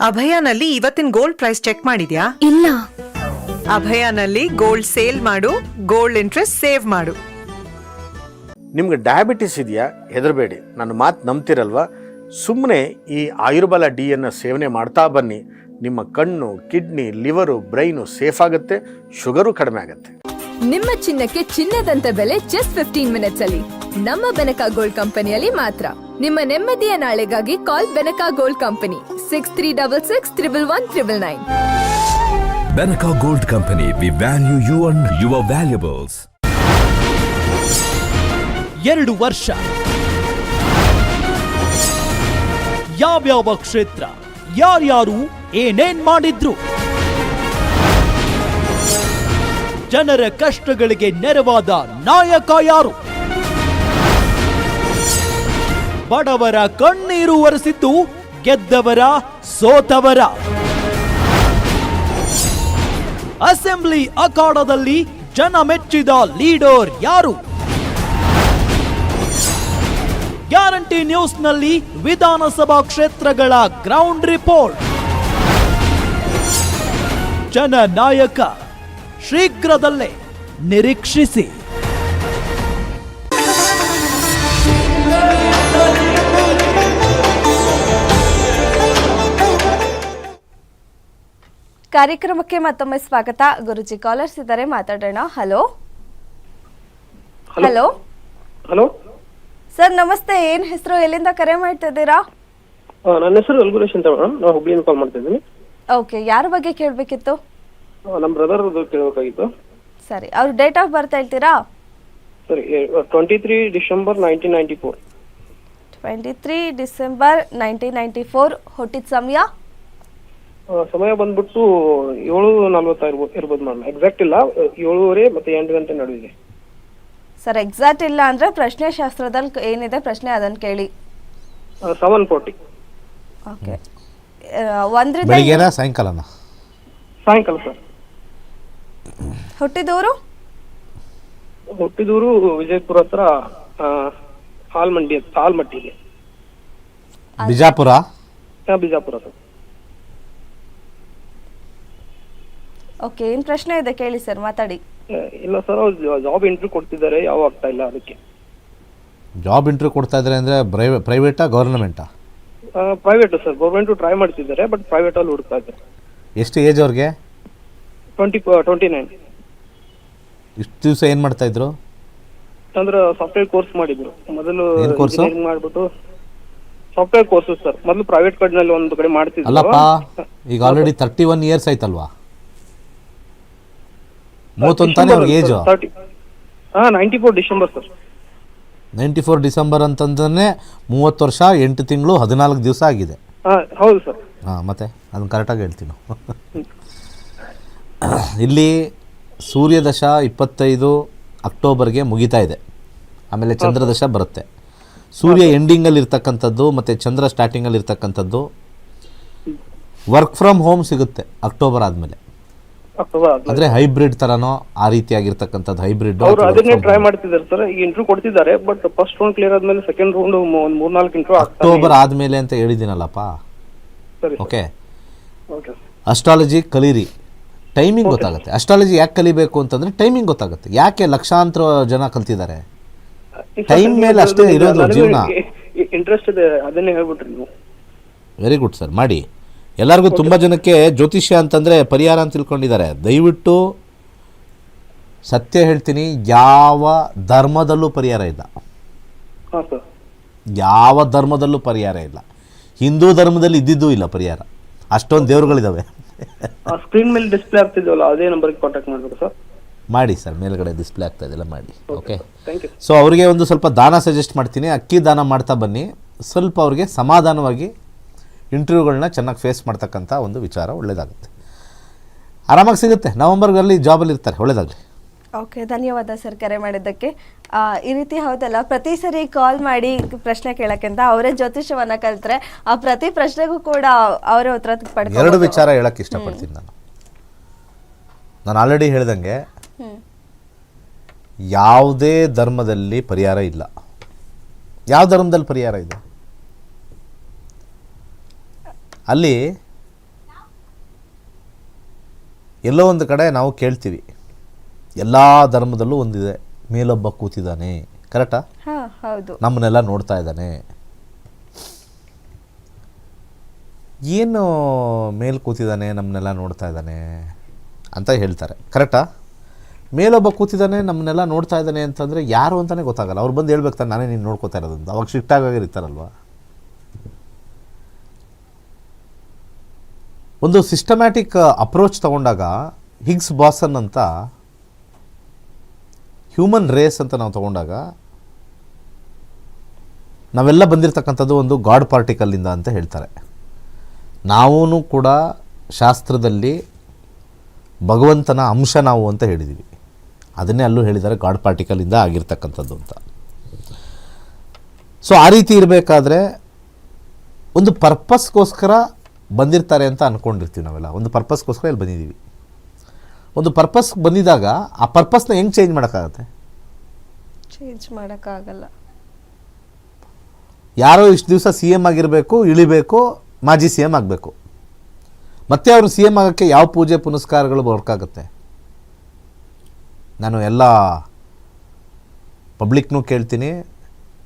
ಅಭಯನಲ್ಲಿ ಇವತ್ತಿನ ಗೋಲ್ಡ್ ಪ್ರೈಸ್ ಚೆಕ್ ಮಾಡಿದ್ಯಾ? ಇಲ್ಲ. ಅಭಯನಲ್ಲಿ ಗೋಲ್ಡ್ ಸೇಲ್ ಮಾಡು ಗೋಲ್ಡ್ ಇಂಟ್ರೆಸ್ಟ್ ಸೇವ್ ಮಾಡು. ನಿಮ್ಗೆ ಡಯಾಬಿಟಿಸ್ ಇದೆಯಾ? ಹೆದರಬೇಡಿ. ನನ್ನ ಮಾತು ನಂಬ್ತಿರಲ್ವಾ? ಸುಮ್ಮನೆ ಈ ಆಯುರ್ಬಲ ಡಿ ಅನ್ನು ಸೇವನೆ ಮಾಡ್ತಾ ಬನ್ನಿ. ನಿಮ್ಮ ಕಣ್ಣು ಕಿಡ್ನಿ ಲಿವರು ಬ್ರೈನು ಸೇಫ್ ಆಗುತ್ತೆ ಶುಗರು ಕಡಿಮೆ ಆಗುತ್ತೆ. ನಿಮ್ಮ ಚಿನ್ನಕ್ಕೆ ಚಿನ್ನದಂತ ಬೆಲೆ ಜಸ್ಟ್ ಫಿಫ್ಟೀನ್ ಮಿನಿಟ್ಸ್ ಅಲ್ಲಿ. ನಮ್ಮ ಬೆನಕ ಗೋಲ್ಡ್ ಕಂಪನಿಯಲ್ಲಿ ಮಾತ್ರ. ನಿಮ್ಮ ನೆಮ್ಮದಿಯ ನಾಳೆಗಾಗಿ call Benaka gold company six three double six triple one triple nine Benaka gold company we value you and your valuables ಎರಡು ವರ್ಷ. ಯಾವ್ಯಾವ ಕ್ಷೇತ್ರ? ಯಾರ್ಯಾರು ಏನೇನ್ ಮಾಡಿದ್ರು? ಜನರ ಕಷ್ಟಗಳಿಗೆ ನೆರವಾದ ನಾಯಕ ಯಾರು? ಬಡವರ ಕಣ್ಣೀರು ಒರೆಸಿದ್ದು ಗೆದ್ದವರ, ಸೋತವರ. ಅಸೆಂಬ್ಲಿ ಅಖಾಡದಲ್ಲಿ ಜನ ಮೆಚ್ಚಿದ ಲೀಡರ್ ಯಾರು? ಗ್ಯಾರಂಟಿ ನ್ಯೂಸ್ನಲ್ಲಿ ವಿಧಾನಸಭಾ ಕ್ಷೇತ್ರಗಳ ಗ್ರೌಂಡ್ ರಿಪೋರ್ಟ್. ಜನನಾಯಕ ಶೀಘ್ರದಲ್ಲೇ ನಿರೀಕ್ಷಿಸಿ. ಕಾರ್ಯಕ್ರಮಕ್ಕೆ ಮತ್ತೊಮ್ಮೆ ಸ್ವಾಗತ. ಗುರುಜಿ ಕಾಲರ್ಸ್ ಇದ್ದಾರೆ ಮಾತಾಡೋಣ. ಹಲೋ. ಹಲೋ. ಹಲೋ. ಸರ್ ನಮಸ್ತೆ. ಏನ್ ಹೆಸರು? ಎಲ್ಲಿಂದ ಕರೆ ಮಾಡ್ತಾ ಇದ್ದೀರಾ ನನ್ನ ಹೆಸರು ಅಲ್ಗುರೇಶ್ ಅಂತ ಮೇಡಮ್. ನಾವು ಹುಬ್ಳಿಯಿಂದ ಕಾಲ್ ಮಾಡ್ತಾ ಇದ್ದೀನಿ ಓಕೆ. ಯಾರ ಬಗ್ಗೆ ಕೇಳಬೇಕಿತ್ತು? ನಮ್ಮ ಬ್ರದರ್ ಕೇಳಬೇಕಾಗಿತ್ತು. ಸರಿ. ಅವ್ರ ಡೇಟ್ ಆಫ್ ಬರ್ತ್ ಹೇಳ್ತೀರಾ? ಸರಿ twenty three December nineteen ninety four twenty three December nineteen ninety four ಹುಟ್ಟಿದ ಸಮಯ? ಸಮಯ ಬಂದ್ಬಿಟ್ಟು ಏಳು ನಲ್ವತ್ತ ಇರ್ಬೋದು ಇರ್ಬೋದು ಮೇಡಮ್. ಎಕ್ಸಾಕ್ಟ್ ಇಲ್ಲ. ಏಳುವರೆ ಮತ್ತೆ ಎಂಟು ಗಂಟೆ ನಡುವಿದೆ ಸರ್ ಎಕ್ಸಾಕ್ಟ್ ಇಲ್ಲ ಅಂದ್ರೆ ಪ್ರಶ್ನೆ ಶಾಸ್ತ್ರದಲ್ಲಿ ಏನಿದೆ? ಪ್ರಶ್ನೆ ಅದನ್ನ ಕೇಳಿ. ಸೆವೆನ್ ಫೋರ್ಟಿ ಓಕೆ ಒಂದ್ರಿಂದ ಬೆಳಿಗ್ಗೆನ ಸಾಯಂಕಾಲನ? ಸಾಯಂಕಾಲ ಸರ್ ಹುಟ್ಟಿದೂರು? ಹುಟ್ಟಿದೂರು ವಿಜಯಪುರ ಹತ್ರ ಆ, ಹಾಲ್ಮಂಡಿ ಆಲ್ಮಟ್ಟಿ ಇದೆ ಬಿಜಾಪುರ? ಆ, ಬಿಜಾಪುರ ಸರ್ ಓಕೆ ಏನು ಪ್ರಶ್ನೆ ಇದೆ ಕೇಳಿ ಸರ್ ಮಾತಾಡಿ. ಇಲ್ಲ ಸರ್ ಅವ್ರು ಜಾಬ್ ಇಂಟರ್ವ್ಯೂ ಕೊಡ್ತಿದ್ದಾರೆ ಯಾವ ಆಗ್ತಾ ಇಲ್ಲ ಅದಕ್ಕೆ. ಜಾಬ್ ಇಂಟರ್ವ್ಯೂ ಕೊಡ್ತಾ ಇದ್ದಾರೆ ಅಂದರೆ ಪ್ರೈವೇ ಪ್ರೈವೇಟಾ ಗವರ್ನಮೆಂಟಾ ಪ್ರೈವೇಟ್ ಸರ್ ಗೌರ್ಮೆಂಟ್ ಟ್ರೈ ಮಾಡ್ತಿದ್ದಾರೆ ಬಟ್ ಪ್ರೈವೇಟ್ ಅಲ್ಲಿ ಹುಡುಕ್ತಾ ಇದ್ದಾರೆ. ಎಷ್ಟು ಏಜ್ ಅವ್ರಿಗೆ? ಟ್ವೆಂಟಿ ಟ್ವೆಂಟಿ ನೈನ್ ಇಷ್ಟು ದಿವಸ ಏನು ಮಾಡ್ತಾಯಿದ್ರು ಅಂದ್ರೆ ಸಾಫ್ಟ್ವೇರ್ ಕೋರ್ಸ್ ಮಾಡಿದ್ರು. ಮೊದಲು ಏನ್ course? engineering ಮಾಡ್ಬಿಟ್ಟು ಸಾಫ್ಟ್ವೇರ್ ಕೋರ್ಸಸ್ ಸರ್. ಮೊದಲು ಪ್ರೈವೇಟ್ ಕಡೆನಲ್ಲಿ ಒಂದು ಕಡೆ ಮಾಡ್ತಿದ್ರು. ಅಲ್ಲಪ್ಪ ಈಗ ಆಲ್ರೆಡಿ ತರ್ಟಿ ಒನ್ ಇಯರ್ಸ್ ಆಯ್ತಲ್ವಾ? ಮೂವತ್ತೊಂದು ತಾನೇ ಅವ್ರಿಗೆ ಏಜು ತರ್ಟಿ ಹಾ ninety four December sir. Ninety four December ಅಂತಂದ್ರೆ ಮೂವತ್ತು ವರ್ಷ ಎಂಟು ತಿಂಗಳು ಹದಿನಾಲ್ಕು ದಿವಸ ಆಗಿದೆ. ಹಾ ಹೌದು ಸರ್. ಹಾಂ ಮತ್ತೆ ಅದನ್ನ ಕರೆಕ್ಟಾಗಿ ಹೇಳ್ತೀನಿ ಇಲ್ಲಿ ಸೂರ್ಯದಶ ಇಪ್ಪತ್ತೈದು ಅಕ್ಟೋಬರ್ಗೆ ಮುಗಿತಾ ಇದೆ. ಆಮೇಲೆ ಚಂದ್ರದಶ ಬರುತ್ತೆ. ಸೂರ್ಯ ಎಂಡಿಂಗಲ್ಲಿ ಇರ್ತಕ್ಕಂಥದ್ದು ಮತ್ತು ಚಂದ್ರ ಸ್ಟಾರ್ಟಿಂಗಲ್ಲಿ ಇರ್ತಕ್ಕಂಥದ್ದು ವರ್ಕ್ ಫ್ರಮ್ ಹೋಮ್ ಸಿಗುತ್ತೆ ಅಕ್ಟೋಬರ್ ಆದಮೇಲೆ. ಆದ್ಮೇಲೆ ಹೈಬ್ರಿಡ್ ತರನೋ ಆ ರೀತಿಯಾಗಿರ್ತಕ್ಕಂಥದ್ದು ಹೈಬ್ರಿಡ್ ಅವ್ರು ಅದನ್ನೇ ಟ್ರೈ ಮಾಡ್ತಿದ್ದಾರೆ ಸರ್. ಈಗ ಇಂಟರ್ವ್ಯೂ ಕೊಡ್ತಿದ್ದಾರೆ ಬಟ್ ಫಸ್ಟ್ ರೌಂಡ್ ಕ್ಲಿಯರ್ ಆದ್ಮೇಲೆ ಸೆಕೆಂಡ್ ರೌಂಡ್ ಒಂದ್ ಮೂರ್ನಾಲ್ಕು ಇಂಟರ್ವ್ಯೂ ಅಕ್ಟೋಬರ್ ಆದ್ಮೇಲೆ ಅಂತ ಹೇಳಿದಿನಲ್ಲಪ್ಪ ಸರಿ ಓಕೆ ಓಕೆ ಅಸ್ಟ್ರಾಲಜಿ ಕಲೀರಿ. ಟೈಮಿಂಗ್ ಗೊತ್ತಾಗುತ್ತೆ. ಅಸ್ಟ್ರಾಲಜಿ ಯಾಕೆ ಕಲಿಬೇಕು ಅಂತಂದ್ರೆ ಟೈಮಿಂಗ್ ಗೊತ್ತಾಗುತ್ತೆ. ಯಾಕೆ ಲಕ್ಷಾಂತರ ಜನ ಕಲ್ತಿದ್ದಾರೆ? ಟೈಮ್ ಮೇಲೆ ಅಷ್ಟೇ ಇರೋದು ಜೀವನ. ಇಂಟ್ರೆಸ್ಟ್ ಇದೆ ಅದನ್ನೇ ಹೇಳ್ಬಿಟ್ರಿ ನೀವು. ವೆರಿ ಗುಡ್ ಸರ್ ಮಾಡಿ. ಎಲ್ಲರಿಗೂ ತುಂಬ ಜನಕ್ಕೆ ಜ್ಯೋತಿಷ್ಯ ಅಂತಂದರೆ ಪರಿಹಾರ ಅಂತ ತಿಳ್ಕೊಂಡಿದ್ದಾರೆ. ದಯವಿಟ್ಟು ಸತ್ಯ ಹೇಳ್ತೀನಿ ಯಾವ ಧರ್ಮದಲ್ಲೂ ಪರಿಹಾರ ಇಲ್ಲ. ಯಾವ ಧರ್ಮದಲ್ಲೂ ಪರಿಹಾರ ಇಲ್ಲ. ಹಿಂದೂ ಧರ್ಮದಲ್ಲಿ ಇದ್ದಿದ್ದು ಇಲ್ಲ ಪರಿಹಾರ. ಅಷ್ಟೊಂದು ದೇವರುಗಳಿದ್ದಾವೆ ಸ್ಕ್ರೀನ್ ಮೇಲೆ ಡಿಸ್ಪ್ಲೇ ಆಗ್ತಿದ್ವಲ್ಲ ಅದೇ ನಂಬರ್ಗೆ ಕಾಂಟ್ಯಾಕ್ಟ್ ಮಾಡಬೇಕು ಸರ್ ಮಾಡಿ ಸರ್ ಮೇಲ್ಗಡೆ ಡಿಸ್ಪ್ಲೇ ಆಗ್ತಾ ಇದೆಲ್ಲ ಮಾಡಿ. ಓಕೆ ಸೊ ಅವರಿಗೆ ಒಂದು ಸ್ವಲ್ಪ ದಾನ ಸಜೆಸ್ಟ್ ಮಾಡ್ತೀನಿ. ಅಕ್ಕಿ ದಾನ ಮಾಡ್ತಾ ಬನ್ನಿ. ಸ್ವಲ್ಪ ಅವ್ರಿಗೆ ಸಮಾಧಾನವಾಗಿ ಇಂಟರ್ವ್ಯೂಗಳನ್ನ ಚೆನ್ನಾಗಿ ಫೇಸ್ ಮಾಡ್ತಕ್ಕಂಥ ಒಂದು ವಿಚಾರ ಒಳ್ಳೆಯದಾಗುತ್ತೆ ಆರಾಮಾಗಿ ಸಿಗುತ್ತೆ. ನವಂಬರ್ಗಲ್ಲಿ ಜಾಬಲ್ಲಿ ಇರ್ತಾರೆ. ಒಳ್ಳೆಯದಾಗಲಿ ಓಕೆ ಧನ್ಯವಾದ ಸರ್ ಕರೆ ಮಾಡಿದ್ದಕ್ಕೆ. ಈ ರೀತಿ ಹೌದಲ್ಲ ಪ್ರತಿ ಸರಿ ಕಾಲ್ ಮಾಡಿ ಪ್ರಶ್ನೆ ಕೇಳಕ್ಕಿಂತ ಅವರೇ ಜ್ಯೋತಿಷ್ಯವನ್ನು ಕಲಿತರೆ ಆ ಪ್ರತಿ ಪ್ರಶ್ನೆಗೂ ಕೂಡ ಅವರೇ ಉತ್ತರ ಎರಡು ಪಡ್ಕೋಬಹುದು ವಿಚಾರ ಹೇಳಕ್ಕೆ ಇಷ್ಟಪಡ್ತೀನಿ ನಾನು. ನಾನು ಆಲ್ರೆಡಿ ಹೇಳ್ದಂಗೆ ಯಾವುದೇ ಧರ್ಮದಲ್ಲಿ ಪರಿಹಾರ ಇಲ್ಲ. ಯಾವ ಧರ್ಮದಲ್ಲಿ ಪರಿಹಾರ ಇದೆ? ಅಲ್ಲಿ ಎಲ್ಲೋ ಒಂದು ಕಡೆ ನಾವು ಕೇಳ್ತೀವಿ. ಎಲ್ಲ ಧರ್ಮದಲ್ಲೂ ಒಂದಿದೆ. ಮೇಲೊಬ್ಬ ಕೂತಿದ್ದಾನೆ. ಕರೆಕ್ಟಾ ಹೌದು. ನಮ್ಮನ್ನೆಲ್ಲ ನೋಡ್ತಾ ಇದ್ದಾನೆ. ಏನು ಮೇಲ್ ಕೂತಿದ್ದಾನೆ ನಮ್ಮನ್ನೆಲ್ಲ ನೋಡ್ತಾ ಇದ್ದಾನೆ ಅಂತ ಹೇಳ್ತಾರೆ. ಕರೆಕ್ಟಾ ಮೇಲೊಬ್ಬ ಕೂತಿದ್ದಾನೆ ನಮ್ಮನ್ನೆಲ್ಲ ನೋಡ್ತಾ ಇದ್ದಾನೆ ಅಂತಂದರೆ ಯಾರು ಅಂತಲೇ ಗೊತ್ತಾಗಲ್ಲ. ಅವ್ರು ಬಂದು ಹೇಳ್ಬೇಕು ತಾನೆ ನಾನೇ ನೀನು ನೋಡ್ಕೋತಾ ಇರೋದಂತ ಅವಾಗ ಸ್ಟ್ರಿಕ್ಟಾಗಿ ಇರ್ತಾರಲ್ವ? ಒಂದು ಸಿಸ್ಟಮ್ಯಾಟಿಕ್ ಅಪ್ರೋಚ್ ತಗೊಂಡಾಗ ಹಿಗ್ಸ್ ಬಾಸನ್ ಅಂತ ಹ್ಯೂಮನ್ ರೇಸ್ ಅಂತ ನಾವು ತಗೊಂಡಾಗ ನಾವೆಲ್ಲ ಬಂದಿರತಕ್ಕಂಥದ್ದು ಒಂದು ಗಾಡ್ ಪಾರ್ಟಿಕಲ್ಲಿಂದ ಅಂತ ಹೇಳ್ತಾರೆ. ನಾವೂ ಕೂಡ ಶಾಸ್ತ್ರದಲ್ಲಿ ಭಗವಂತನ ಅಂಶ ನಾವು ಅಂತ ಹೇಳಿದ್ದೀವಿ ಅದನ್ನೇ ಅಲ್ಲೂ ಹೇಳಿದ್ದಾರೆ ಗಾಡ್ ಪಾರ್ಟಿಕಲಿಂದ ಆಗಿರ್ತಕ್ಕಂಥದ್ದು ಅಂತ. ಸೊ ಆ ರೀತಿ ಇರಬೇಕಾದ್ರೆ ಒಂದು ಪರ್ಪಸ್ಗೋಸ್ಕರ ಬಂದಿರ್ತಾರೆ ಅಂತ ಅಂದ್ಕೊಂಡಿರ್ತೀವಿ ನಾವೆಲ್ಲ. ಒಂದು ಪರ್ಪಸ್ಗೋಸ್ಕರ ಇಲ್ಲಿ ಬಂದಿದ್ದೀವಿ. ಒಂದು ಪರ್ಪಸ್ ಬಂದಿದ್ದಾಗ ಆ ಪರ್ಪಸ್ನ ಹೆಂಗೆ ಚೇಂಜ್ ಮಾಡೋಕ್ಕಾಗತ್ತೆ? ಚೇಂಜ್ ಮಾಡೋಕ್ಕಾಗಲ್ಲ. ಯಾರೋ ಇಷ್ಟು ದಿವಸ ಸಿ ಎಂ ಆಗಿರಬೇಕು ಇಳಿಬೇಕು ಮಾಜಿ ಸಿ ಎಂ ಆಗಬೇಕು. ಮತ್ತೆ ಅವರು ಸಿ ಎಂ ಆಗೋಕ್ಕೆ ಯಾವ ಪೂಜೆ ಪುನಸ್ಕಾರಗಳು ವರ್ಕ್ ಆಗುತ್ತೆ ನಾನು ಎಲ್ಲ ಪಬ್ಲಿಕ್ನೂ ಕೇಳ್ತೀನಿ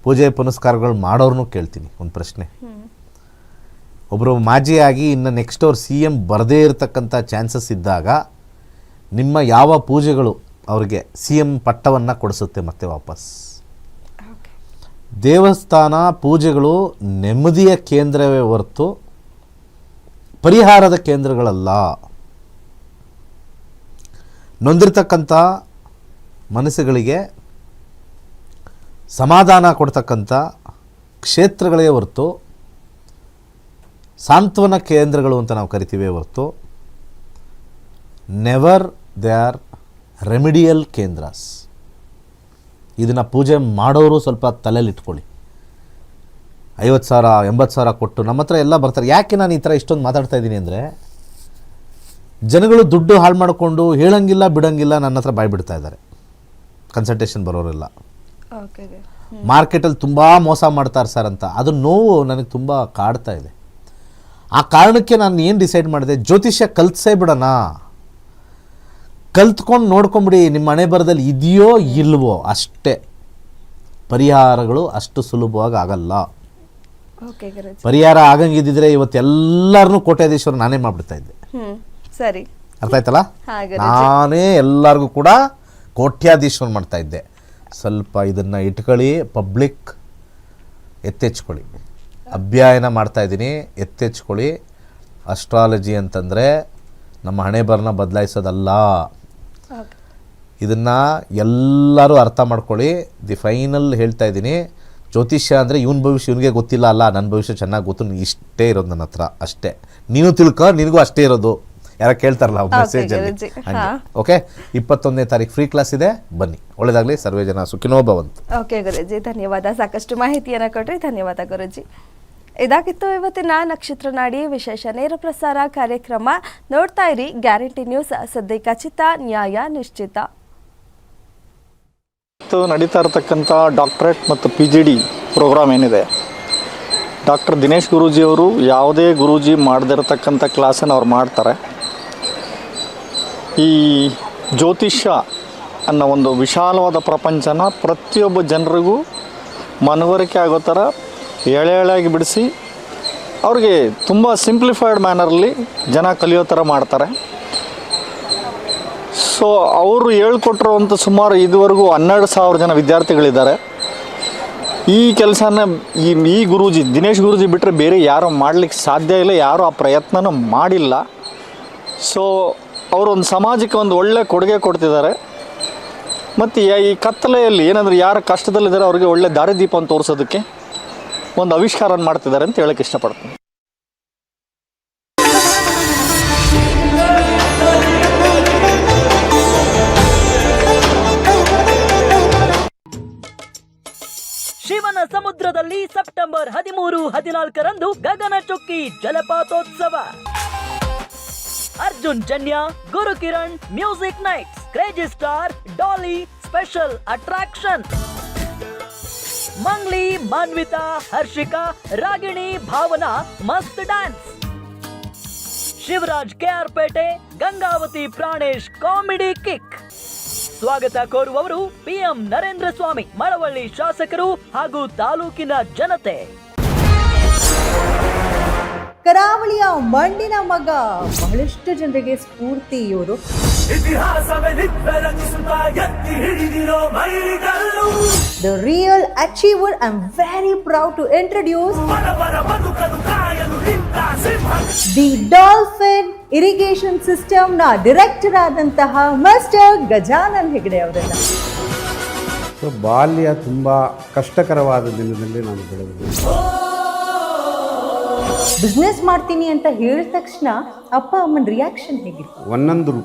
ಪೂಜೆ ಪುನಸ್ಕಾರಗಳು ಮಾಡೋರ್ನೂ ಕೇಳ್ತೀನಿ ಒಂದು ಪ್ರಶ್ನೆ. ಒಬ್ಬರು ಮಾಜಿಯಾಗಿ ಇನ್ನು ನೆಕ್ಸ್ಟ್ ಅವ್ರು ಸಿ ಎಂ ಬರದೇ ಇರತಕ್ಕಂಥ ಚಾನ್ಸಸ್ ಇದ್ದಾಗ ನಿಮ್ಮ ಯಾವ ಪೂಜೆಗಳು ಅವರಿಗೆ ಸಿ ಎಂ ಪಟ್ಟವನ್ನು ಕೊಡಿಸುತ್ತೆ ಮತ್ತೆ ವಾಪಸ್? ದೇವಸ್ಥಾನ ಪೂಜೆಗಳು ನೆಮ್ಮದಿಯ ಕೇಂದ್ರವೇ ಹೊರತು ಪರಿಹಾರದ ಕೇಂದ್ರಗಳಲ್ಲ. ನೊಂದಿರ್ತಕ್ಕಂಥ ಮನಸ್ಸುಗಳಿಗೆ ಸಮಾಧಾನ ಕೊಡ್ತಕ್ಕಂಥ ಕ್ಷೇತ್ರಗಳೇ ಹೊರತು ಸಾಂತ್ವನ ಕೇಂದ್ರಗಳು ಅಂತ ನಾವು ಕರಿತೀವಿ ಹೊರತು ನೆವರ್ ದೇ ಆರ್ ರೆಮಿಡಿಯಲ್ ಕೇಂದ್ರಸ್. ಇದನ್ನು ಪೂಜೆ ಮಾಡೋರು ಸ್ವಲ್ಪ ತಲೆಯಲ್ಲಿ ಇಟ್ಕೊಳ್ಳಿ ಐವತ್ತು ಸಾವಿರ ಎಂಬತ್ತು ಸಾವಿರ ಕೊಟ್ಟು ನಮ್ಮ ಹತ್ರ ಎಲ್ಲ ಬರ್ತಾರೆ. ಯಾಕೆ ನಾನು ಈ ಥರ ಇಷ್ಟೊಂದು ಮಾತಾಡ್ತಾ ಇದ್ದೀನಿ ಅಂದರೆ ಜನಗಳು ದುಡ್ಡು ಹಾಳು ಮಾಡಿಕೊಂಡು ಹೇಳಂಗಿಲ್ಲ ಬಿಡಂಗಿಲ್ಲ ನನ್ನ ಹತ್ರ ಬಾಯ್ ಬಿಡ್ತಾ ಇದ್ದಾರೆ. ಕನ್ಸಲ್ಟೇಷನ್ ಬರೋರೆಲ್ಲ. ಮಾರ್ಕೆಟಲ್ಲಿ ತುಂಬ ಮೋಸ ಮಾಡ್ತಾರೆ ಸರ್ ಅಂತ. ಅದು ನೋವು ನನಗೆ ತುಂಬ ಕಾಡ್ತಾ ಇದೆ. ಆ ಕಾರಣಕ್ಕೆ ನಾನು ಏನು ಡಿಸೈಡ್ ಮಾಡಿದೆ? ಜ್ಯೋತಿಷ್ಯ ಕಲ್ಸೇ ಬಿಡೋಣ. ಕಲ್ತ್ಕೊಂಡು ನೋಡ್ಕೊಂಬಿಡಿ ನಿಮ್ಮ ಮನೆ ಬರದಲ್ಲಿ ಇದೆಯೋ ಇಲ್ವೋ ಅಷ್ಟೇ. ಪರಿಹಾರಗಳು ಅಷ್ಟು ಸುಲಭವಾಗಿ ಆಗಲ್ಲ. ಪರಿಹಾರ ಆಗಂಗಿದ್ದಿದ್ರೆ ಇವತ್ತು ಎಲ್ಲರನ್ನೂ ಕೋಟ್ಯಾಧೀಶ್ವರ ನಾನೇ ಮಾಡಿಬಿಡ್ತಾ ಇದ್ದೆ. ಸರಿ. ಅರ್ಥ ಆಯ್ತಲ್ಲ ನಾನೇ ಎಲ್ಲರಿಗೂ ಕೂಡ ಕೋಟ್ಯಾಧೀಶ್ವರ ಮಾಡ್ತಾ ಇದ್ದೆ. ಸ್ವಲ್ಪ ಇದನ್ನು ಇಟ್ಕೊಳ್ಳಿ ಪಬ್ಲಿಕ್ ಎತ್ತೆಚ್ಕೊಳ್ಳಿ. ಅಧ್ಯಯನ ಮಾಡ್ತಾ ಇದ್ದೀನಿ. ಎತ್ತೆಚ್ಕೊಳ್ಳಿ. ಅಸ್ಟ್ರಾಲಜಿ ಅಂತಂದರೆ ನಮ್ಮ ಹಣೆ ಬರನ ಬದಲಾಯಿಸೋದಲ್ಲ ಇದನ್ನು ಎಲ್ಲರೂ ಅರ್ಥ ಮಾಡ್ಕೊಳ್ಳಿ. ದಿ ಫೈನಲ್ ಹೇಳ್ತಾ ಇದ್ದೀನಿ. ಜ್ಯೋತಿಷ್ಯ ಅಂದರೆ ಇವನ್ ಭವಿಷ್ಯ ಇವನಿಗೆ ಗೊತ್ತಿಲ್ಲ ಅಲ್ಲ. ನನ್ನ ಭವಿಷ್ಯ ಚೆನ್ನಾಗಿ ಗೊತ್ತು. ಇಷ್ಟೇ ಇರೋದು ನನ್ನ ಹತ್ರ. ಅಷ್ಟೇ. ನೀನು ತಿಳ್ಕೊ ನಿನಗೂ ಅಷ್ಟೇ ಇರೋದು. ಯಾರ ಕೇಳ್ತಾರಲ್ಲ ಮೆಸೇಜಲ್ಲಿ. ಓಕೆ ಇಪ್ಪತ್ತೊಂದನೇ ತಾರೀಕು ಫ್ರೀ ಕ್ಲಾಸ್ ಇದೆ. ಬನ್ನಿ. ಒಳ್ಳೇದಾಗಲಿ. ಸರ್ವೇ ಜನ ಸುಖಿನೋ ಭವಂತು. ಓಕೆ ಗುರುಜಿ ಧನ್ಯವಾದ. ಸಾಕಷ್ಟು ಮಾಹಿತಿಯನ್ನು ಕೊಟ್ಟರೆ ಧನ್ಯವಾದ ಗುರುಜಿ ಇದಾಗಿತ್ತು. ಇವತ್ತಿನ ನಕ್ಷತ್ರ ನಾಡಿ ವಿಶೇಷ ನೇರ ಪ್ರಸಾರ ಕಾರ್ಯಕ್ರಮ. ನೋಡ್ತಾ ಇರಿ ಗ್ಯಾರಂಟಿ ನ್ಯೂಸ್. ಸದ್ಯ ಖಚಿತ, ನ್ಯಾಯ ನಿಶ್ಚಿತ. ನಡೀತಾ ಇರತಕ್ಕಂಥ ಡಾಕ್ಟ್ರೇಟ್ ಮತ್ತು ಪಿ ಜಿ ಡಿ ಪ್ರೋಗ್ರಾಮ್ ಏನಿದೆ? ಡಾಕ್ಟರ್ ದಿನೇಶ್ ಗುರೂಜಿ ಅವರು ಯಾವುದೇ ಗುರೂಜಿ ಮಾಡದಿರತಕ್ಕಂಥ ಕ್ಲಾಸನ್ನು ಅವ್ರು ಮಾಡ್ತಾರೆ. ಈ ಜ್ಯೋತಿಷ್ಯ ಅನ್ನೋ ಒಂದು ವಿಶಾಲವಾದ ಪ್ರಪಂಚನ ಪ್ರತಿಯೊಬ್ಬ ಜನರಿಗೂ ಮನವರಿಕೆ ಆಗೋ ಥರ ಎಳೆ ಎಳೆಯಾಗಿ ಬಿಡಿಸಿ ಅವ್ರಿಗೆ ತುಂಬ ಸಿಂಪ್ಲಿಫೈಡ್ ಮ್ಯಾನರಲ್ಲಿ ಜನ ಕಲಿಯೋ ಥರ ಮಾಡ್ತಾರೆ. ಸೊ ಅವರು ಹೇಳ್ಕೊಟ್ಟಿರುವಂಥ ಸುಮಾರು ಇದುವರೆಗೂ ಹನ್ನೆರಡು ಸಾವಿರ ಜನ ವಿದ್ಯಾರ್ಥಿಗಳಿದ್ದಾರೆ. ಈ ಕೆಲಸನ ಈ ಈ ಗುರೂಜಿ, ದಿನೇಶ್ ಗುರೂಜಿ ಬಿಟ್ಟರೆ ಬೇರೆ ಯಾರು ಮಾಡಲಿಕ್ಕೆ ಸಾಧ್ಯ ಇಲ್ಲ, ಯಾರು ಆ ಪ್ರಯತ್ನನೂ ಮಾಡಿಲ್ಲ. ಸೊ ಅವರೊಂದು ಸಮಾಜಕ್ಕೆ ಒಂದು ಒಳ್ಳೆ ಕೊಡುಗೆ ಕೊಡ್ತಿದ್ದಾರೆ. ಮತ್ತು ಈ ಕತ್ತಲೆಯಲ್ಲಿ ಏನಂದ್ರೆ ಯಾರು ಕಷ್ಟದಲ್ಲಿದ್ದಾರೆ ಅವ್ರಿಗೆ ಒಳ್ಳೆ ದಾರಿದೀಪವನ್ನು ತೋರಿಸೋದಕ್ಕೆ ಒಂದು ಆವಿಷ್ಕಾರ ಮಾಡ್ತಿದ್ದಾರೆ ಅಂತ ಹೇಳಕ್ಕೆ ಇಷ್ಟಪಡ್ತೀನಿ. ಶಿವನ ಸಮುದ್ರದಲ್ಲಿ ಸೆಪ್ಟೆಂಬರ್ ಹದಿಮೂರು, ಹದಿನಾಲ್ಕರಂದು Gagana Chukki ಜಲಪಾತೋತ್ಸವ. Arjun Janya Guru Kiran music nights, crazy star, Dolly special attraction. Mangli, Manvitha, Harshika, Ragini, Bhavana, ಮಸ್ತ್ dance. Shivaraj KR Pete Gangavathi Pranesh comedy kick. ಸ್ವಾಗತ ಕೋರುವವರು ಪಿಎಂ ನರೇಂದ್ರ ಸ್ವಾಮಿ, ಮಳವಳ್ಳಿ ಶಾಸಕರು ಹಾಗೂ ತಾಲೂಕಿನ ಜನತೆ. ಕರಾವಳಿಯ ಮಣ್ಣಿನ ಮಗ. ಬಹಳಷ್ಟು ಜನರಿಗೆ ಸ್ಫೂರ್ತಿ ಇವರು. The real achiever I am very proud to introduce the dolphin irrigation ಸಿಸ್ಟಮ್ನ ಡೈರೆಕ್ಟರ್ ಆದಂತಹ ಮಾಸ್ಟರ್ ಗಜಾನನ್ ಹೆಗಡೆ ಅವರನ್ನ. ಸೊ ಬಾಲ್ಯ ತುಂಬ ಕಷ್ಟಕರವಾದ ದಿನದಲ್ಲಿ ನಾನು ಬೆಳೆದಿದ್ದೆ ಬಿಸ್ನೆಸ್ ಮಾಡ್ತೀನಿ ಅಂತ ಹೇಳಿದ ತಕ್ಷಣ ಅಪ್ಪ ಅಮ್ಮನ ರಿಯಾಕ್ಷನ್ ಹೇಗಿತ್ತು? ಒಂದೊಂದು